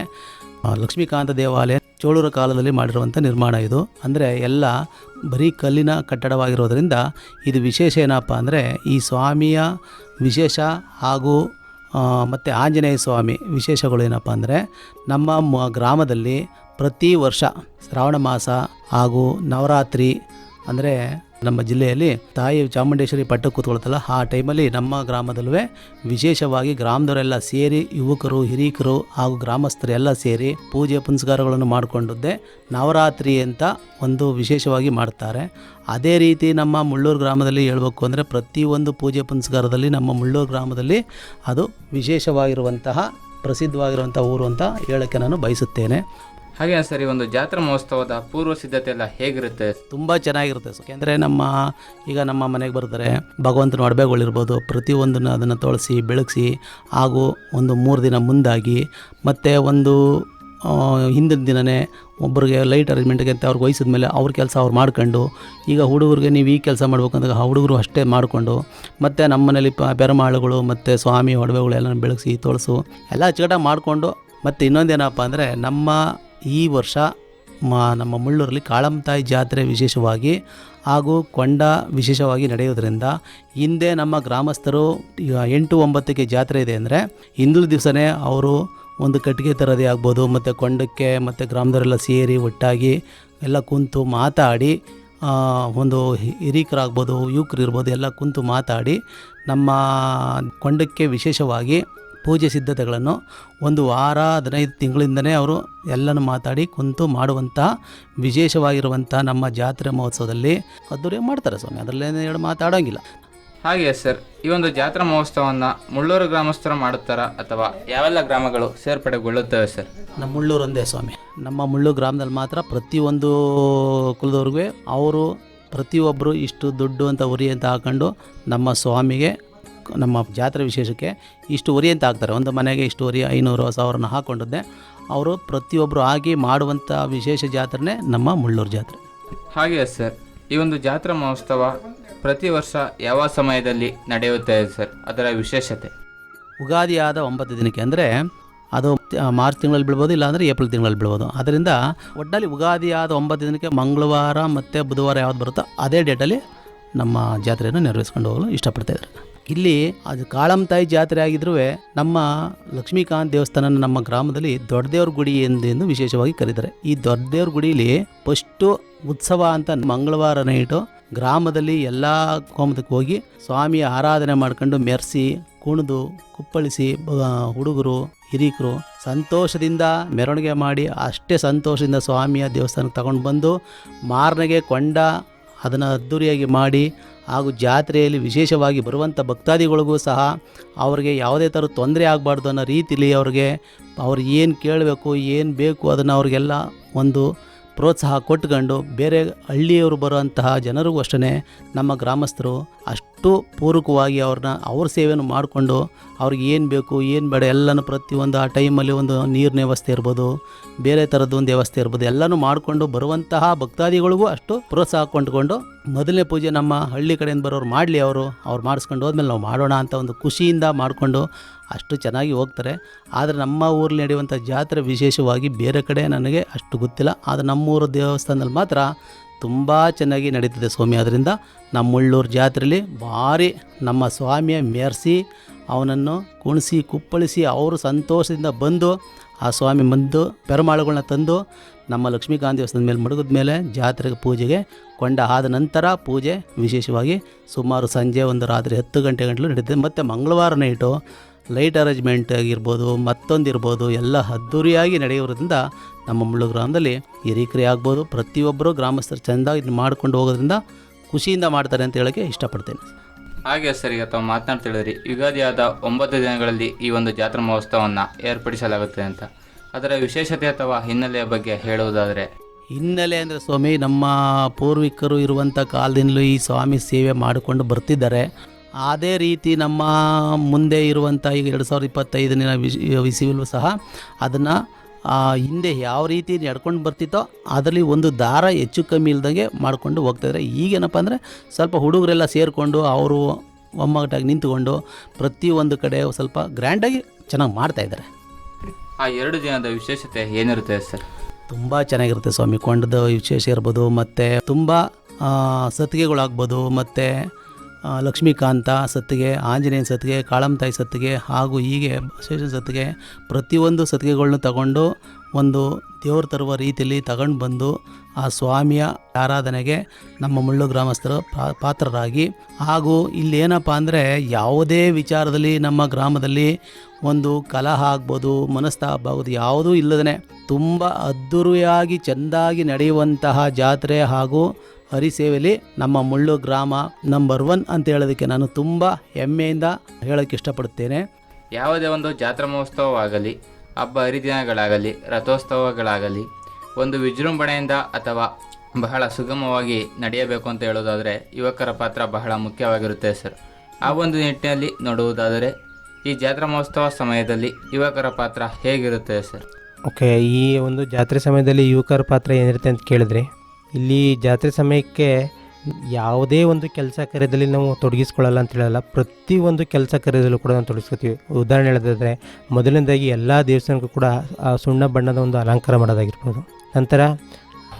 ಲಕ್ಷ್ಮೀಕಾಂತ ದೇವಾಲಯ ಚೋಳರ ಕಾಲದಲ್ಲಿ ಮಾಡಿರುವಂಥ ನಿರ್ಮಾಣ ಇದು. ಅಂದರೆ ಎಲ್ಲ ಬರೀ ಕಲ್ಲಿನ ಕಟ್ಟಡವಾಗಿರೋದರಿಂದ ಇದು ವಿಶೇಷ ಏನಪ್ಪ ಅಂದರೆ, ಈ ಸ್ವಾಮಿಯ ವಿಶೇಷ ಹಾಗೂ ಮತ್ತು ಆಂಜನೇಯ ಸ್ವಾಮಿ ವಿಶೇಷಗಳು ಏನಪ್ಪ ಅಂದರೆ, ನಮ್ಮ ಮ- ಗ್ರಾಮದಲ್ಲಿ ಪ್ರತಿ ವರ್ಷ ಶ್ರಾವಣ ಮಾಸ ಹಾಗೂ ನವರಾತ್ರಿ ಅಂದರೆ ನಮ್ಮ ಜಿಲ್ಲೆಯಲ್ಲಿ ತಾಯಿ ಚಾಮುಂಡೇಶ್ವರಿ ಪಟ್ಟ ಕೂತ್ಕೊಳ್ತಲ್ಲ, ಆ ಟೈಮಲ್ಲಿ ನಮ್ಮ ಗ್ರಾಮದಲ್ಲೂ ವಿಶೇಷವಾಗಿ ಗ್ರಾಮದವರೆಲ್ಲ ಸೇರಿ ಯುವಕರು ಹಿರಿಯಕರು ಹಾಗೂ ಗ್ರಾಮಸ್ಥರೆಲ್ಲ ಸೇರಿ ಪೂಜೆ ಪುನಸ್ಕಾರಗಳನ್ನು ಮಾಡಿಕೊಂಡದ್ದೇ ನವರಾತ್ರಿ ಅಂತ ಒಂದು ವಿಶೇಷವಾಗಿ ಮಾಡ್ತಾರೆ. ಅದೇ ರೀತಿ ನಮ್ಮ ಮುಳ್ಳೂರು ಗ್ರಾಮದಲ್ಲಿ ಹೇಳಬೇಕು ಅಂದರೆ ಪ್ರತಿಯೊಂದು ಪೂಜೆ ಪುನಸ್ಕಾರದಲ್ಲಿ ನಮ್ಮ ಮುಳ್ಳೂರು ಗ್ರಾಮದಲ್ಲಿ ಅದು ವಿಶೇಷವಾಗಿರುವಂತಹ ಪ್ರಸಿದ್ಧವಾಗಿರುವಂಥ ಊರು ಅಂತ ಹೇಳೋಕ್ಕೆ ನಾನು ಬಯಸುತ್ತೇನೆ. ಹಾಗೆ ಸರ್ ಈ ಒಂದು ಜಾತ್ರಾ ಮಹೋತ್ಸವದ ಪೂರ್ವ ಸಿದ್ಧತೆ ಎಲ್ಲ ಹೇಗಿರುತ್ತೆ? ತುಂಬ ಚೆನ್ನಾಗಿರುತ್ತೆ ಯಾಕೆಂದರೆ ನಮ್ಮ, ಈಗ ನಮ್ಮ ಮನೆಗೆ ಬರ್ತಾರೆ, ಭಗವಂತನ ಒಡವೆಗಳಿರ್ಬೋದು, ಪ್ರತಿಯೊಂದನ್ನು ಅದನ್ನು ತೊಳಸಿ, ಬೆಳಗಿಸಿ, ಹಾಗೂ ಒಂದು ಮೂರು ದಿನ ಮುಂದಾಗಿ, ಮತ್ತು ಒಂದು ಹಿಂದಿನ ದಿನವೇ ಒಬ್ಬರಿಗೆ ಲೈಟ್ ಅರೇಂಜ್ಮೆಂಟ್ಗೆ ಅಂತ ಅವ್ರಿಗೆ ವಹಿಸಿದ ಮೇಲೆ ಅವ್ರ ಕೆಲಸ ಅವ್ರು ಮಾಡ್ಕೊಂಡು, ಈಗ ಹುಡುಗರಿಗೆ ನೀವು ಈ ಕೆಲಸ ಮಾಡ್ಬೇಕಂದಾಗ ಆ ಹುಡುಗರು ಅಷ್ಟೇ ಮಾಡಿಕೊಂಡು, ಮತ್ತು ನಮ್ಮ ಮನೇಲಿ ಪ, ಬೆರಮಾಳುಗಳು ಮತ್ತು ಸ್ವಾಮಿ ಒಡವೆಗಳು ಎಲ್ಲ ಬೆಳಗಿಸಿ, ತೊಳಸು, ಎಲ್ಲ ಅಚ್ಚುಕಟ್ಟಾಗಿ ಮಾಡಿಕೊಂಡು, ಮತ್ತು ಇನ್ನೊಂದೇನಪ್ಪ ಅಂದರೆ ನಮ್ಮ ಈ ವರ್ಷ ಮ ನಮ್ಮ ಮುಳ್ಳೂರಲ್ಲಿ ಕಾಳಮ್ಮತಾಯಿ ಜಾತ್ರೆ ವಿಶೇಷವಾಗಿ ಹಾಗೂ ಕೊಂಡ ವಿಶೇಷವಾಗಿ ನಡೆಯೋದರಿಂದ ಹಿಂದೆ ನಮ್ಮ ಗ್ರಾಮಸ್ಥರು ಎಂಟು ಒಂಬತ್ತಕ್ಕೆ ಜಾತ್ರೆ ಇದೆ ಅಂದರೆ ಹಿಂದಿನ ದಿವಸನೇ ಅವರು ಒಂದು ಕಟ್ಟಿಗೆ ತರೋದೇ ಆಗ್ಬೋದು, ಮತ್ತು ಕೊಂಡಕ್ಕೆ ಮತ್ತು ಗ್ರಾಮದವರೆಲ್ಲ ಸೇರಿ ಒಟ್ಟಾಗಿ ಎಲ್ಲ ಕುಂತು ಮಾತಾಡಿ ಒಂದು ಹಿರೀಕರಾಗ್ಬೋದು ಯುವಕರು ಇರ್ಬೋದು ಎಲ್ಲ ಕುಂತು ಮಾತಾಡಿ ನಮ್ಮ ಕೊಂಡಕ್ಕೆ ವಿಶೇಷವಾಗಿ ಪೂಜೆ ಸಿದ್ಧತೆಗಳನ್ನು ಒಂದು ವಾರ ಹದಿನೈದು ತಿಂಗಳಿಂದನೇ ಅವರು ಎಲ್ಲನೂ ಮಾತಾಡಿ ಕುಂತು ಮಾಡುವಂಥ ವಿಶೇಷವಾಗಿರುವಂಥ ನಮ್ಮ ಜಾತ್ರೆ ಮಹೋತ್ಸವದಲ್ಲಿ ಅದ್ದೂರಿ ಮಾಡ್ತಾರೆ ಸ್ವಾಮಿ. ಅದರಲ್ಲೇನು ಹೇಳಿ ಮಾತಾಡೋಂಗಿಲ್ಲ. ಹಾಗೆ ಸರ್ ಈ ಒಂದು ಜಾತ್ರಾ ಮಹೋತ್ಸವವನ್ನು ಮುಳ್ಳೂರು ಗ್ರಾಮಸ್ಥರು ಮಾಡುತ್ತಾರಾ ಅಥವಾ ಯಾವೆಲ್ಲ ಗ್ರಾಮಗಳು ಸೇರ್ಪಡೆಗೊಳ್ಳುತ್ತವೆ ಸರ್? ನಮ್ಮ ಮುಳ್ಳೂರು ಒಂದೇ ಸ್ವಾಮಿ. ನಮ್ಮ ಮುಳ್ಳೂರು ಗ್ರಾಮದಲ್ಲಿ ಮಾತ್ರ ಪ್ರತಿಯೊಂದು ಕುಲದವ್ರಿಗೂ ಅವರು ಪ್ರತಿಯೊಬ್ಬರು ಇಷ್ಟು ದುಡ್ಡು ಅಂತ ಉರಿ ಅಂತ ಹಾಕೊಂಡು ನಮ್ಮ ಸ್ವಾಮಿಗೆ ನಮ್ಮ ಜಾತ್ರೆ ವಿಶೇಷಕ್ಕೆ ಇಷ್ಟು ಉರಿ ಅಂತ ಹಾಕ್ತಾರೆ. ಒಂದು ಮನೆಗೆ ಇಷ್ಟು ಉರಿ ಐನೂರು ಸಾವಿರನ ಹಾಕ್ಕೊಂಡಿದ್ದೆ. ಅವರು ಪ್ರತಿಯೊಬ್ಬರು ಆಗಿ ಮಾಡುವಂಥ ವಿಶೇಷ ಜಾತ್ರೆನೇ ನಮ್ಮ ಮುಳ್ಳೂರು ಜಾತ್ರೆ. ಹಾಗೆ ಸರ್ ಈ ಒಂದು ಜಾತ್ರಾ ಮಹೋತ್ಸವ ಪ್ರತಿ ವರ್ಷ ಯಾವ ಸಮಯದಲ್ಲಿ ನಡೆಯುತ್ತೆ ಸರ್? ಅದರ ವಿಶೇಷತೆ? ಉಗಾದಿ ಆದ ಒಂಬತ್ತು ದಿನಕ್ಕೆ ಅಂದರೆ ಅದು ಮಾರ್ಚ್ ತಿಂಗಳಲ್ಲಿ ಬೀಳ್ಬೋದು ಇಲ್ಲಾಂದರೆ ಏಪ್ರಿಲ್ ತಿಂಗಳಲ್ಲಿ ಬೀಳ್ಬೋದು ಅದರಿಂದ ಒಟ್ಟಲ್ಲಿ ಉಗಾದಿ ಆದ ಒಂಬತ್ತು ದಿನಕ್ಕೆ ಮಂಗಳವಾರ ಮತ್ತು ಬುಧವಾರ ಯಾವ್ದು ಬರುತ್ತೋ ಅದೇ ಡೇಟಲ್ಲಿ ನಮ್ಮ ಜಾತ್ರೆಯನ್ನು ನೆರವೇರಿಸ್ಕೊಂಡು ಹೋಗಲು ಇಷ್ಟಪಡ್ತಾ ಇದ್ದಾರೆ. ಇಲ್ಲಿ ಅದು ಕಾಳಂತಾಯಿ ಜಾತ್ರೆ ಆಗಿದ್ರೂ ನಮ್ಮ ಲಕ್ಷ್ಮೀಕಾಂತ್ ದೇವಸ್ಥಾನ ನಮ್ಮ ಗ್ರಾಮದಲ್ಲಿ ದೊಡ್ಡದೇವ್ರ ಗುಡಿ ಎಂದು ವಿಶೇಷವಾಗಿ ಕರೀತಾರೆ. ಈ ದೊಡ್ಡದೇವ್ರ ಗುಡಿಲಿ ಫಸ್ಟು ಉತ್ಸವ ಅಂತ ಮಂಗಳವಾರ ನೈಟು ಗ್ರಾಮದಲ್ಲಿ ಎಲ್ಲ ಕೋಮದಕ್ಕೆ ಹೋಗಿ ಸ್ವಾಮಿಯ ಆರಾಧನೆ ಮಾಡ್ಕೊಂಡು ಮೆರೆಸಿ, ಕುಣಿದು, ಕುಪ್ಪಳಿಸಿ ಹುಡುಗರು, ಹಿರೀಕರು ಸಂತೋಷದಿಂದ ಮೆರವಣಿಗೆ ಮಾಡಿ ಅಷ್ಟೇ ಸಂತೋಷದಿಂದ ಸ್ವಾಮಿಯ ದೇವಸ್ಥಾನಕ್ಕೆ ತಗೊಂಡು ಬಂದು ಮಾರನೆಗೆ ಕೊಂಡ ಅದನ್ನು ಅದ್ದೂರಿಯಾಗಿ ಮಾಡಿ ಹಾಗೂ ಜಾತ್ರೆಯಲ್ಲಿ ವಿಶೇಷವಾಗಿ ಬರುವಂಥ ಭಕ್ತಾದಿಗಳಿಗೂ ಸಹ ಅವರಿಗೆ ಯಾವುದೇ ಥರ ತೊಂದರೆ ಆಗಬಾರ್ದು ಅನ್ನೋ ರೀತಿಲಿ ಅವ್ರಿಗೆ ಅವ್ರು ಏನು ಕೇಳಬೇಕು, ಏನು ಬೇಕು ಅದನ್ನು ಅವ್ರಿಗೆಲ್ಲ ಒಂದು ಪ್ರೋತ್ಸಾಹ ಕೊಟ್ಕೊಂಡು ಬೇರೆ ಹಳ್ಳಿಯವರು ಬರುವಂತಹ ಜನರಿಗೂ ಅಷ್ಟೇ ನಮ್ಮ ಗ್ರಾಮಸ್ಥರು ಅಷ್ಟು ಪೂರಕವಾಗಿ ಅವ್ರನ್ನ ಅವ್ರ ಸೇವೆಯನ್ನು ಮಾಡಿಕೊಂಡು ಅವ್ರಿಗೆ ಏನು ಬೇಕು, ಏನು ಬೇಡ, ಎಲ್ಲನೂ ಪ್ರತಿಯೊಂದು ಆ ಟೈಮಲ್ಲಿ ಒಂದು ನೀರಿನ ವ್ಯವಸ್ಥೆ ಇರ್ಬೋದು, ಬೇರೆ ಥರದ್ದು ಒಂದು ವ್ಯವಸ್ಥೆ ಇರ್ಬೋದು, ಎಲ್ಲನೂ ಮಾಡಿಕೊಂಡು ಬರುವಂತಹ ಭಕ್ತಾದಿಗಳಿಗೂ ಅಷ್ಟು ಪ್ರೋತ್ಸಾಹ ಕೊಂಡ್ಕೊಂಡು ಮೊದಲನೇ ಪೂಜೆ ನಮ್ಮ ಹಳ್ಳಿ ಕಡೆಯಿಂದ ಬರೋರು ಮಾಡಲಿ ಅವರು, ಅವ್ರು ಮಾಡಿಸ್ಕೊಂಡು ಹೋದ್ಮೇಲೆ ನಾವು ಮಾಡೋಣ ಅಂತ ಒಂದು ಖುಷಿಯಿಂದ ಮಾಡಿಕೊಂಡು ಅಷ್ಟು ಚೆನ್ನಾಗಿ ಹೋಗ್ತಾರೆ. ಆದರೆ ನಮ್ಮ ಊರಲ್ಲಿ ನಡೆಯುವಂಥ ಜಾತ್ರೆ ವಿಶೇಷವಾಗಿ ಬೇರೆ ಕಡೆ ನನಗೆ ಅಷ್ಟು ಗೊತ್ತಿಲ್ಲ. ಆದರೆ ನಮ್ಮೂರು ದೇವಸ್ಥಾನದಲ್ಲಿ ಮಾತ್ರ ತುಂಬ ಚೆನ್ನಾಗಿ ನಡೀತದೆ ಸ್ವಾಮಿ. ಅದರಿಂದ ನಮ್ಮ ಮುಳ್ಳೂರು ಜಾತ್ರೆಯಲ್ಲಿ ಭಾರಿ ನಮ್ಮ ಸ್ವಾಮಿಯ ಮೆರೆಸಿ, ಅವನನ್ನು ಕುಣಿಸಿ, ಕುಪ್ಪಳಿಸಿ, ಅವರು ಸಂತೋಷದಿಂದ ಬಂದು, ಆ ಸ್ವಾಮಿ ಬಂದು ಪೆರಮಾಳುಗಳನ್ನ ತಂದು, ನಮ್ಮ ಲಕ್ಷ್ಮೀಕಾಂತ ದೇವಸ್ಥಾನದ ಮೇಲೆ ಮಡಗಿದ ಮೇಲೆ ಜಾತ್ರೆಗೆ ಪೂಜೆಗೆ ಕೊಂಡ ಆದ ನಂತರ ಪೂಜೆ ವಿಶೇಷವಾಗಿ ಸುಮಾರು ಸಂಜೆ ಒಂದು ರಾತ್ರಿ ಹತ್ತು ಗಂಟೆ ಗಂಟಲು ನಡೀತದೆ. ಮತ್ತು ಮಂಗಳವಾರ ನೈಟು ಲೈಟ್ ಅರೇಂಜ್ಮೆಂಟ್ ಆಗಿರ್ಬೋದು, ಮತ್ತೊಂದಿರ್ಬೋದು, ಎಲ್ಲ ಅದ್ದೂರಿಯಾಗಿ ನಡೆಯೋದ್ರಿಂದ ನಮ್ಮ ಮುಳ್ಳು ಗ್ರಾಮದಲ್ಲಿ ಹಿರೀಕರೇ ಆಗ್ಬೋದು ಪ್ರತಿಯೊಬ್ಬರು ಗ್ರಾಮಸ್ಥರು ಚೆಂದ ಇದನ್ನ ಮಾಡ್ಕೊಂಡು ಹೋಗೋದ್ರಿಂದ ಖುಷಿಯಿಂದ ಮಾಡ್ತಾರೆ ಅಂತ ಹೇಳೋಕ್ಕೆ ಇಷ್ಟಪಡ್ತೇನೆ. ಹಾಗೆ ಸರ್ ಈಗ ತಾವು ಮಾತನಾಡ್ತಿಳಿದ್ರಿ ಯುಗಾದಿಯಾದ ಒಂಬತ್ತು ದಿನಗಳಲ್ಲಿ ಈ ಒಂದು ಜಾತ್ರಾ ಮಹೋತ್ಸವವನ್ನು ಏರ್ಪಡಿಸಲಾಗುತ್ತೆ ಅಂತ. ಅದರ ವಿಶೇಷತೆ ಅಥವಾ ಹಿನ್ನೆಲೆಯ ಬಗ್ಗೆ ಹೇಳುವುದಾದರೆ? ಹಿನ್ನೆಲೆ ಅಂದರೆ ಸ್ವಾಮಿ ನಮ್ಮ ಪೂರ್ವಿಕರು ಇರುವಂಥ ಕಾಲದಿಂದಲೂ ಈ ಸ್ವಾಮಿ ಸೇವೆ ಮಾಡಿಕೊಂಡು ಬರ್ತಿದ್ದಾರೆ. ಅದೇ ರೀತಿ ನಮ್ಮ ಮುಂದೆ ಇರುವಂಥ ಈಗ ಎರಡು ಸಾವಿರದ ಇಪ್ಪತ್ತೈದನೇ ವಿಶ್ ವಿಸಿವಲ್ಲೂ ಸಹ ಅದನ್ನು ಹಿಂದೆ ಯಾವ ರೀತಿ ನಡ್ಕೊಂಡು ಬರ್ತಿತ್ತೋ ಅದರಲ್ಲಿ ಒಂದು ದಾರ ಹೆಚ್ಚು ಕಮ್ಮಿ ಇಲ್ದಂಗೆ ಮಾಡಿಕೊಂಡು ಹೋಗ್ತಾಯಿದ್ರೆ ಈಗೇನಪ್ಪ ಅಂದರೆ ಸ್ವಲ್ಪ ಹುಡುಗರೆಲ್ಲ ಸೇರಿಕೊಂಡು ಅವರು ಒಮ್ಮಗಟ್ಟಾಗಿ ನಿಂತುಕೊಂಡು ಪ್ರತಿಯೊಂದು ಕಡೆ ಸ್ವಲ್ಪ ಗ್ರ್ಯಾಂಡಾಗಿ ಚೆನ್ನಾಗಿ ಮಾಡ್ತಾಯಿದ್ದಾರೆ ಆ ಎರಡು ದಿನದ ವಿಶೇಷತೆ ಏನಿರುತ್ತೆ ಸರ್? ತುಂಬ ಚೆನ್ನಾಗಿರುತ್ತೆ ಸ್ವಾಮಿ ಕೊಂಡದ ವಿಶೇಷ ಇರ್ಬೋದು ಮತ್ತು ತುಂಬ ಸತ್ತಿಗೆಗಳಾಗ್ಬೋದು ಮತ್ತು ಲಕ್ಷ್ಮೀಕಾಂತ ಸತ್ತಿಗೆ, ಆಂಜನೇಯನ ಸತ್ತಿಗೆ, ಕಾಳಂತಾಯಿ ಸತ್ತಿಗೆ ಹಾಗೂ ಹೀಗೆ ಬಸವೇಶ್ವರ ಸತ್ತಿಗೆ ಪ್ರತಿಯೊಂದು ಸತ್ತಿಗೆಗಳನ್ನ ತಗೊಂಡು ಒಂದು ದೇವರು ತರುವ ರೀತಿಯಲ್ಲಿ ತಗೊಂಡು ಬಂದು ಆ ಸ್ವಾಮಿಯ ಆರಾಧನೆಗೆ ನಮ್ಮ ಮುಳ್ಳು ಗ್ರಾಮಸ್ಥರು ಪಾತ್ರರಾಗಿ. ಹಾಗೂ ಇಲ್ಲಿ ಏನಪ್ಪ ಅಂದರೆ ಯಾವುದೇ ವಿಚಾರದಲ್ಲಿ ನಮ್ಮ ಗ್ರಾಮದಲ್ಲಿ ಒಂದು ಕಲಹ ಆಗ್ಬೋದು ಮನಸ್ತಾಪ ಆಗ್ಬೋದು, ಯಾವುದೂ ಇಲ್ಲದೇ ತುಂಬ ಅದ್ಧೂರಿಯಾಗಿ ಚೆಂದಾಗಿ ನಡೆಯುವಂತಹ ಜಾತ್ರೆ ಹಾಗೂ ಹರಿಸೇವೆಯಲ್ಲಿ ನಮ್ಮ ಮುಳ್ಳು ಗ್ರಾಮ ನಂಬರ್ ಒನ್ ಅಂತ ಹೇಳೋದಕ್ಕೆ ನಾನು ತುಂಬ ಹೆಮ್ಮೆಯಿಂದ ಹೇಳೋಕ್ಕೆ ಇಷ್ಟಪಡುತ್ತೇನೆ. ಯಾವುದೇ ಒಂದು ಜಾತ್ರಾ ಮಹೋತ್ಸವವಾಗಲಿ ಹಬ್ಬ ಹರಿದಿನಗಳಾಗಲಿ ರಥೋತ್ಸವಗಳಾಗಲಿ ಒಂದು ವಿಜೃಂಭಣೆಯಿಂದ ಅಥವಾ ಬಹಳ ಸುಗಮವಾಗಿ ನಡೆಯಬೇಕು ಅಂತ ಹೇಳೋದಾದರೆ ಯುವಕರ ಪಾತ್ರ ಬಹಳ ಮುಖ್ಯವಾಗಿರುತ್ತೆ ಸರ್ ಆ ಒಂದು ನಿಟ್ಟಿನಲ್ಲಿ ನೋಡುವುದಾದರೆ ಈ ಜಾತ್ರಾ ಮಹೋತ್ಸವ ಸಮಯದಲ್ಲಿ ಯುವಕರ ಪಾತ್ರ ಹೇಗಿರುತ್ತೆ ಸರ್ ಓಕೆ ಈ ಒಂದು ಜಾತ್ರೆ ಸಮಯದಲ್ಲಿ ಯುವಕರ ಪಾತ್ರ ಏನಿರುತ್ತೆ ಅಂತ ಕೇಳಿದ್ರೆ ಇಲ್ಲಿ ಜಾತ್ರೆ ಸಮಯಕ್ಕೆ ಯಾವುದೇ ಒಂದು ಕೆಲಸ ಕಾರ್ಯದಲ್ಲಿ ನಾವು ತೊಡಗಿಸ್ಕೊಳ್ಳಲ್ಲ ಅಂತ ಹೇಳಲ್ಲ. ಪ್ರತಿಯೊಂದು ಕೆಲಸ ಕಾರ್ಯದಲ್ಲೂ ಕೂಡ ನಾವು ತೊಡಗಿಸ್ಕೊತೀವಿ. ಉದಾಹರಣೆ ಹೇಳೋದಾದರೆ, ಮೊದಲನೇದಾಗಿ ಎಲ್ಲ ದೇವಸ್ಥಾನಕ್ಕೂ ಕೂಡ ಆ ಸುಣ್ಣ ಬಣ್ಣದ ಒಂದು ಅಲಂಕಾರ ಮಾಡೋದಾಗಿರ್ಬೋದು. ನಂತರ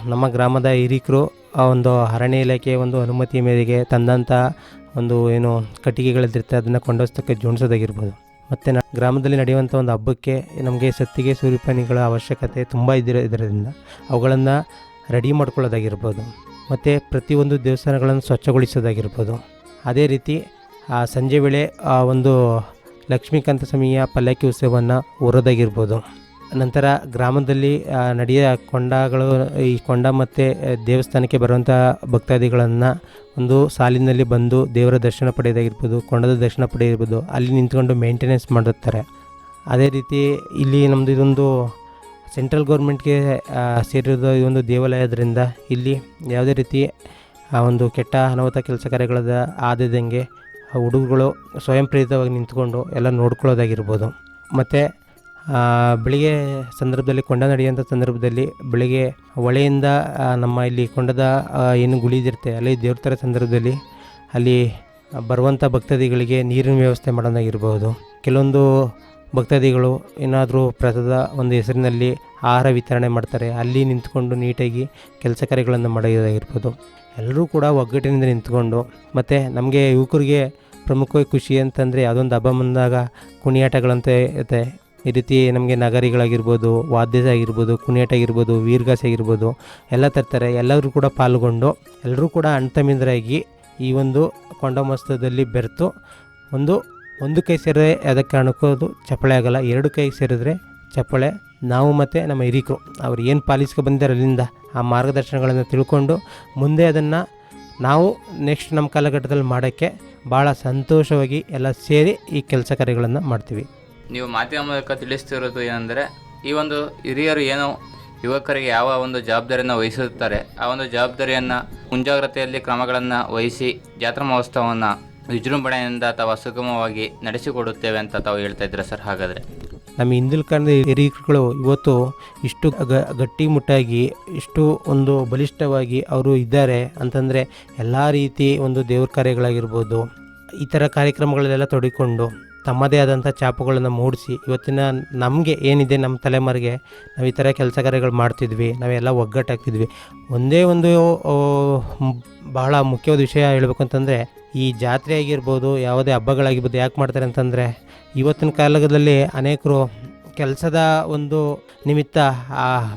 ನಮ್ಮ ಗ್ರಾಮದ ಹಿರಿಕರು ಆ ಒಂದು ಅರಣ್ಯ ಇಲಾಖೆಯ ಒಂದು ಅನುಮತಿ ಮೇರೆಗೆ ತಂದಂಥ ಒಂದು ಏನು ಕಟ್ಟಿಗೆಗಳಿರುತ್ತೆ ಅದನ್ನು ಕೊಂಡೋಸ್ತಕ್ಕೆ ಜೋಡಿಸೋದಾಗಿರ್ಬೋದು. ಮತ್ತು ನ, ಗ್ರಾಮದಲ್ಲಿ ನಡೆಯುವಂಥ ಒಂದು ಹಬ್ಬಕ್ಕೆ ನಮಗೆ ಸತ್ತಿಗೆ ಸೂರ್ಯಪಾನಿಗಳ ಅವಶ್ಯಕತೆ ತುಂಬ ಇದಿರೋ ಇದರಿಂದ ಅವುಗಳನ್ನು ರೆಡಿ ಮಾಡ್ಕೊಳ್ಳೋದಾಗಿರ್ಬೋದು, ಮತ್ತು ಪ್ರತಿಯೊಂದು ದೇವಸ್ಥಾನಗಳನ್ನು ಸ್ವಚ್ಛಗೊಳಿಸೋದಾಗಿರ್ಬೋದು. ಅದೇ ರೀತಿ, ಆ ಸಂಜೆ ವೇಳೆ, ಆ ಒಂದು ಲಕ್ಷ್ಮೀಕಾಂತ ಸ್ವಾಮಿಯ ಪಲ್ಲಕ್ಕಿ ಉತ್ಸವವನ್ನು ಹೊರೋದಾಗಿರ್ಬೋದು ನಂತರ ಗ್ರಾಮದಲ್ಲಿ ನಡೆಯ ಕೊಂಡಗಳು, ಈ ಕೊಂಡ ಮತ್ತು ದೇವಸ್ಥಾನಕ್ಕೆ ಬರುವಂಥ ಭಕ್ತಾದಿಗಳನ್ನು ಒಂದು ಸಾಲಿನಲ್ಲಿ ಬಂದು ದೇವರ ದರ್ಶನ ಪಡೆಯೋದಾಗಿರ್ಬೋದು, ಕೊಂಡದ ದರ್ಶನ ಪಡೆಯಿರ್ಬೋದು ಅಲ್ಲಿ ನಿಂತ್ಕೊಂಡು ಮೇಂಟೆನೆನ್ಸ್ ಮಾಡುತ್ತಾರೆ. ಅದೇ ರೀತಿ, ಇಲ್ಲಿ ನಮ್ಮದು ಇದೊಂದು ಸೆಂಟ್ರಲ್ ಗೌರ್ಮೆಂಟ್ಗೆ ಸೇರಿರೋ ಈ ಒಂದು ದೇವಾಲಯದ್ರಿಂದ ಇಲ್ಲಿ ಯಾವುದೇ ರೀತಿ, ಆ, ಒಂದು ಕೆಟ್ಟ ಅನಾಹುತ ಕೆಲಸ ಕಾರ್ಯಗಳದ ಆದದಂಗೆ ಹುಡುಗರುಗಳು ಸ್ವಯಂ ಪ್ರೇರಿತವಾಗಿ ನಿಂತ್ಕೊಂಡು ಎಲ್ಲ ನೋಡ್ಕೊಳ್ಳೋದಾಗಿರ್ಬೋದು. ಮತ್ತು ಬೆಳಿಗ್ಗೆ ಸಂದರ್ಭದಲ್ಲಿ ಕೊಂಡ ನಡೆಯುವಂಥ ಸಂದರ್ಭದಲ್ಲಿ ಬೆಳಿಗ್ಗೆ ಹೊಳೆಯಿಂದ ನಮ್ಮ ಇಲ್ಲಿ ಕೊಂಡದ ಏನು ಗುಳಿದಿರುತ್ತೆ ಅಲ್ಲಿ ದೇವ್ರ ಸಂದರ್ಭದಲ್ಲಿ ಅಲ್ಲಿ ಬರುವಂಥ ಭಕ್ತಾದಿಗಳಿಗೆ ನೀರಿನ ವ್ಯವಸ್ಥೆ ಮಾಡೋದಾಗಿರ್ಬೋದು. ಕೆಲವೊಂದು ಭಕ್ತಾದಿಗಳು ಏನಾದರೂ ಪ್ರಸಾದ ಒಂದು ಹೆಸರಿನಲ್ಲಿ ಆಹಾರ ವಿತರಣೆ ಮಾಡ್ತಾರೆ, ಅಲ್ಲಿ ನಿಂತ್ಕೊಂಡು ನೀಟಾಗಿ ಕೆಲಸ ಕಾರ್ಯಗಳನ್ನು ಮಾಡೋದಾಗಿರ್ಬೋದು. ಎಲ್ಲರೂ ಕೂಡ ಒಗ್ಗಟ್ಟಿನಿಂದ ನಿಂತ್ಕೊಂಡು, ಮತ್ತು ನಮಗೆ ಯುವಕರಿಗೆ ಪ್ರಮುಖವಾಗಿ ಖುಷಿ ಅಂತಂದರೆ ಯಾವುದೊಂದು ಹಬ್ಬ ಬಂದಾಗ ಕುಣಿಯಾಟಗಳಂತೆ ಇರುತ್ತೆ. ಈ ರೀತಿ ನಮಗೆ ನಗರಿಗಳಾಗಿರ್ಬೋದು ವಾದ್ಯಸ ಆಗಿರ್ಬೋದು, ಕುಣಿಯಾಟ ಆಗಿರ್ಬೋದು, ವೀರ್ಗಾಸ ಆಗಿರ್ಬೋದು, ಎಲ್ಲ ತರ್ತಾರೆ. ಎಲ್ಲರೂ ಕೂಡ ಪಾಲ್ಗೊಂಡು, ಎಲ್ಲರೂ ಕೂಡ ಅಣ್ತಮಿಂದರಾಗಿ ಈ ಒಂದು ಕೊಂಡಮೋತ್ಸವದಲ್ಲಿ ಬೆರೆತು ಒಂದು ಒಂದು ಕೈ ಸೇರಿದ್ರೆ ಅದಕ್ಕೆ ಅಣಕೋದು, ಚಪ್ಪಳೆ ಆಗೋಲ್ಲ. ಎರಡು ಕೈ ಸೇರಿದ್ರೆ ಚಪ್ಪಳೆ. ನಾವು ಮತ್ತು ನಮ್ಮ ಹಿರಿಕರು. ಅವ್ರು ಏನು ಪಾಲಿಸ್ಕೊ ಬಂದಿದ್ದಾರೆ ಅಲ್ಲಿಂದ? ಆ ಮಾರ್ಗದರ್ಶನಗಳನ್ನು ತಿಳ್ಕೊಂಡು ಮುಂದೆ ಅದನ್ನು ನಾವು ನೆಕ್ಸ್ಟ್ ನಮ್ಮ ಕಾಲಘಟ್ಟದಲ್ಲಿ ಮಾಡೋಕ್ಕೆ ಭಾಳ ಸಂತೋಷವಾಗಿ ಎಲ್ಲ ಸೇರಿ ಈ ಕೆಲಸ ಕಾರ್ಯಗಳನ್ನು ಮಾಡ್ತೀವಿ. ನೀವು ಮಾಧ್ಯಮ ಮೂಲಕ ತಿಳಿಸ್ತಿರೋದು ಏನಂದರೆ, ಈ ಒಂದು ಹಿರಿಯರು ಏನು ಯುವಕರಿಗೆ ಯಾವ ಒಂದು ಜವಾಬ್ದಾರಿಯನ್ನು ವಹಿಸುತ್ತಾರೆ, ಆ ಒಂದು ಜವಾಬ್ದಾರಿಯನ್ನು ಮುಂಜಾಗ್ರತೆಯಲ್ಲಿ ಕ್ರಮಗಳನ್ನು ವಹಿಸಿ ಜಾತ್ರಾ ಮಹೋತ್ಸವವನ್ನು ವಿಜೃಂಭಣೆಯಿಂದ ಅಥವಾ ಸುಗಮವಾಗಿ ನಡೆಸಿಕೊಡುತ್ತೇವೆ ಅಂತ ತಾವು ಹೇಳ್ತಾ ಇದ್ದೀರಾ ಸರ್? ಹಾಗಾದರೆ. ನಮ್ಮ ಹಿಂದಿನ ಕಾಲದ ಹಿರಿಯರುಗಳು ಇವತ್ತು ಇಷ್ಟು ಗ ಗಟ್ಟಿಮುಟ್ಟಾಗಿ ಇಷ್ಟು ಒಂದು ಬಲಿಷ್ಠವಾಗಿ ಅವರು ಇದ್ದಾರೆ ಅಂತಂದರೆ ಎಲ್ಲ ರೀತಿ ಒಂದು ದೇವ್ರ ಕಾರ್ಯಗಳಾಗಿರ್ಬೋದು ಈ ಥರ ಕಾರ್ಯಕ್ರಮಗಳಲ್ಲೆಲ್ಲ ತೊಡಗಿಕೊಂಡು ತಮ್ಮದೇ ಆದಂಥ ಚಾಪುಗಳನ್ನು ಮೂಡಿಸಿ ಇವತ್ತಿನ ನಮಗೆ ಏನಿದೆ ನಮ್ಮ ತಲೆಮಾರಿಗೆ, ನಾವು ಈ ಥರ ಕೆಲಸ ಕಾರ್ಯಗಳು ಮಾಡ್ತಿದ್ವಿ, ನಾವೆಲ್ಲ ಒಗ್ಗಟ್ಟಾಗ್ತಿದ್ವಿ. ಒಂದೇ ಒಂದು ಬಹಳ ಮುಖ್ಯವಾದ ವಿಷಯ ಹೇಳಬೇಕು ಅಂತಂದರೆ, ಈ ಜಾತ್ರೆ ಆಗಿರ್ಬೋದು, ಯಾವುದೇ ಹಬ್ಬಗಳಾಗಿರ್ಬೋದು, ಯಾಕೆ ಮಾಡ್ತಾರೆ ಅಂತಂದರೆ, ಇವತ್ತಿನ ಕಾಲದಲ್ಲಿ ಅನೇಕರು ಕೆಲಸದ ಒಂದು ನಿಮಿತ್ತ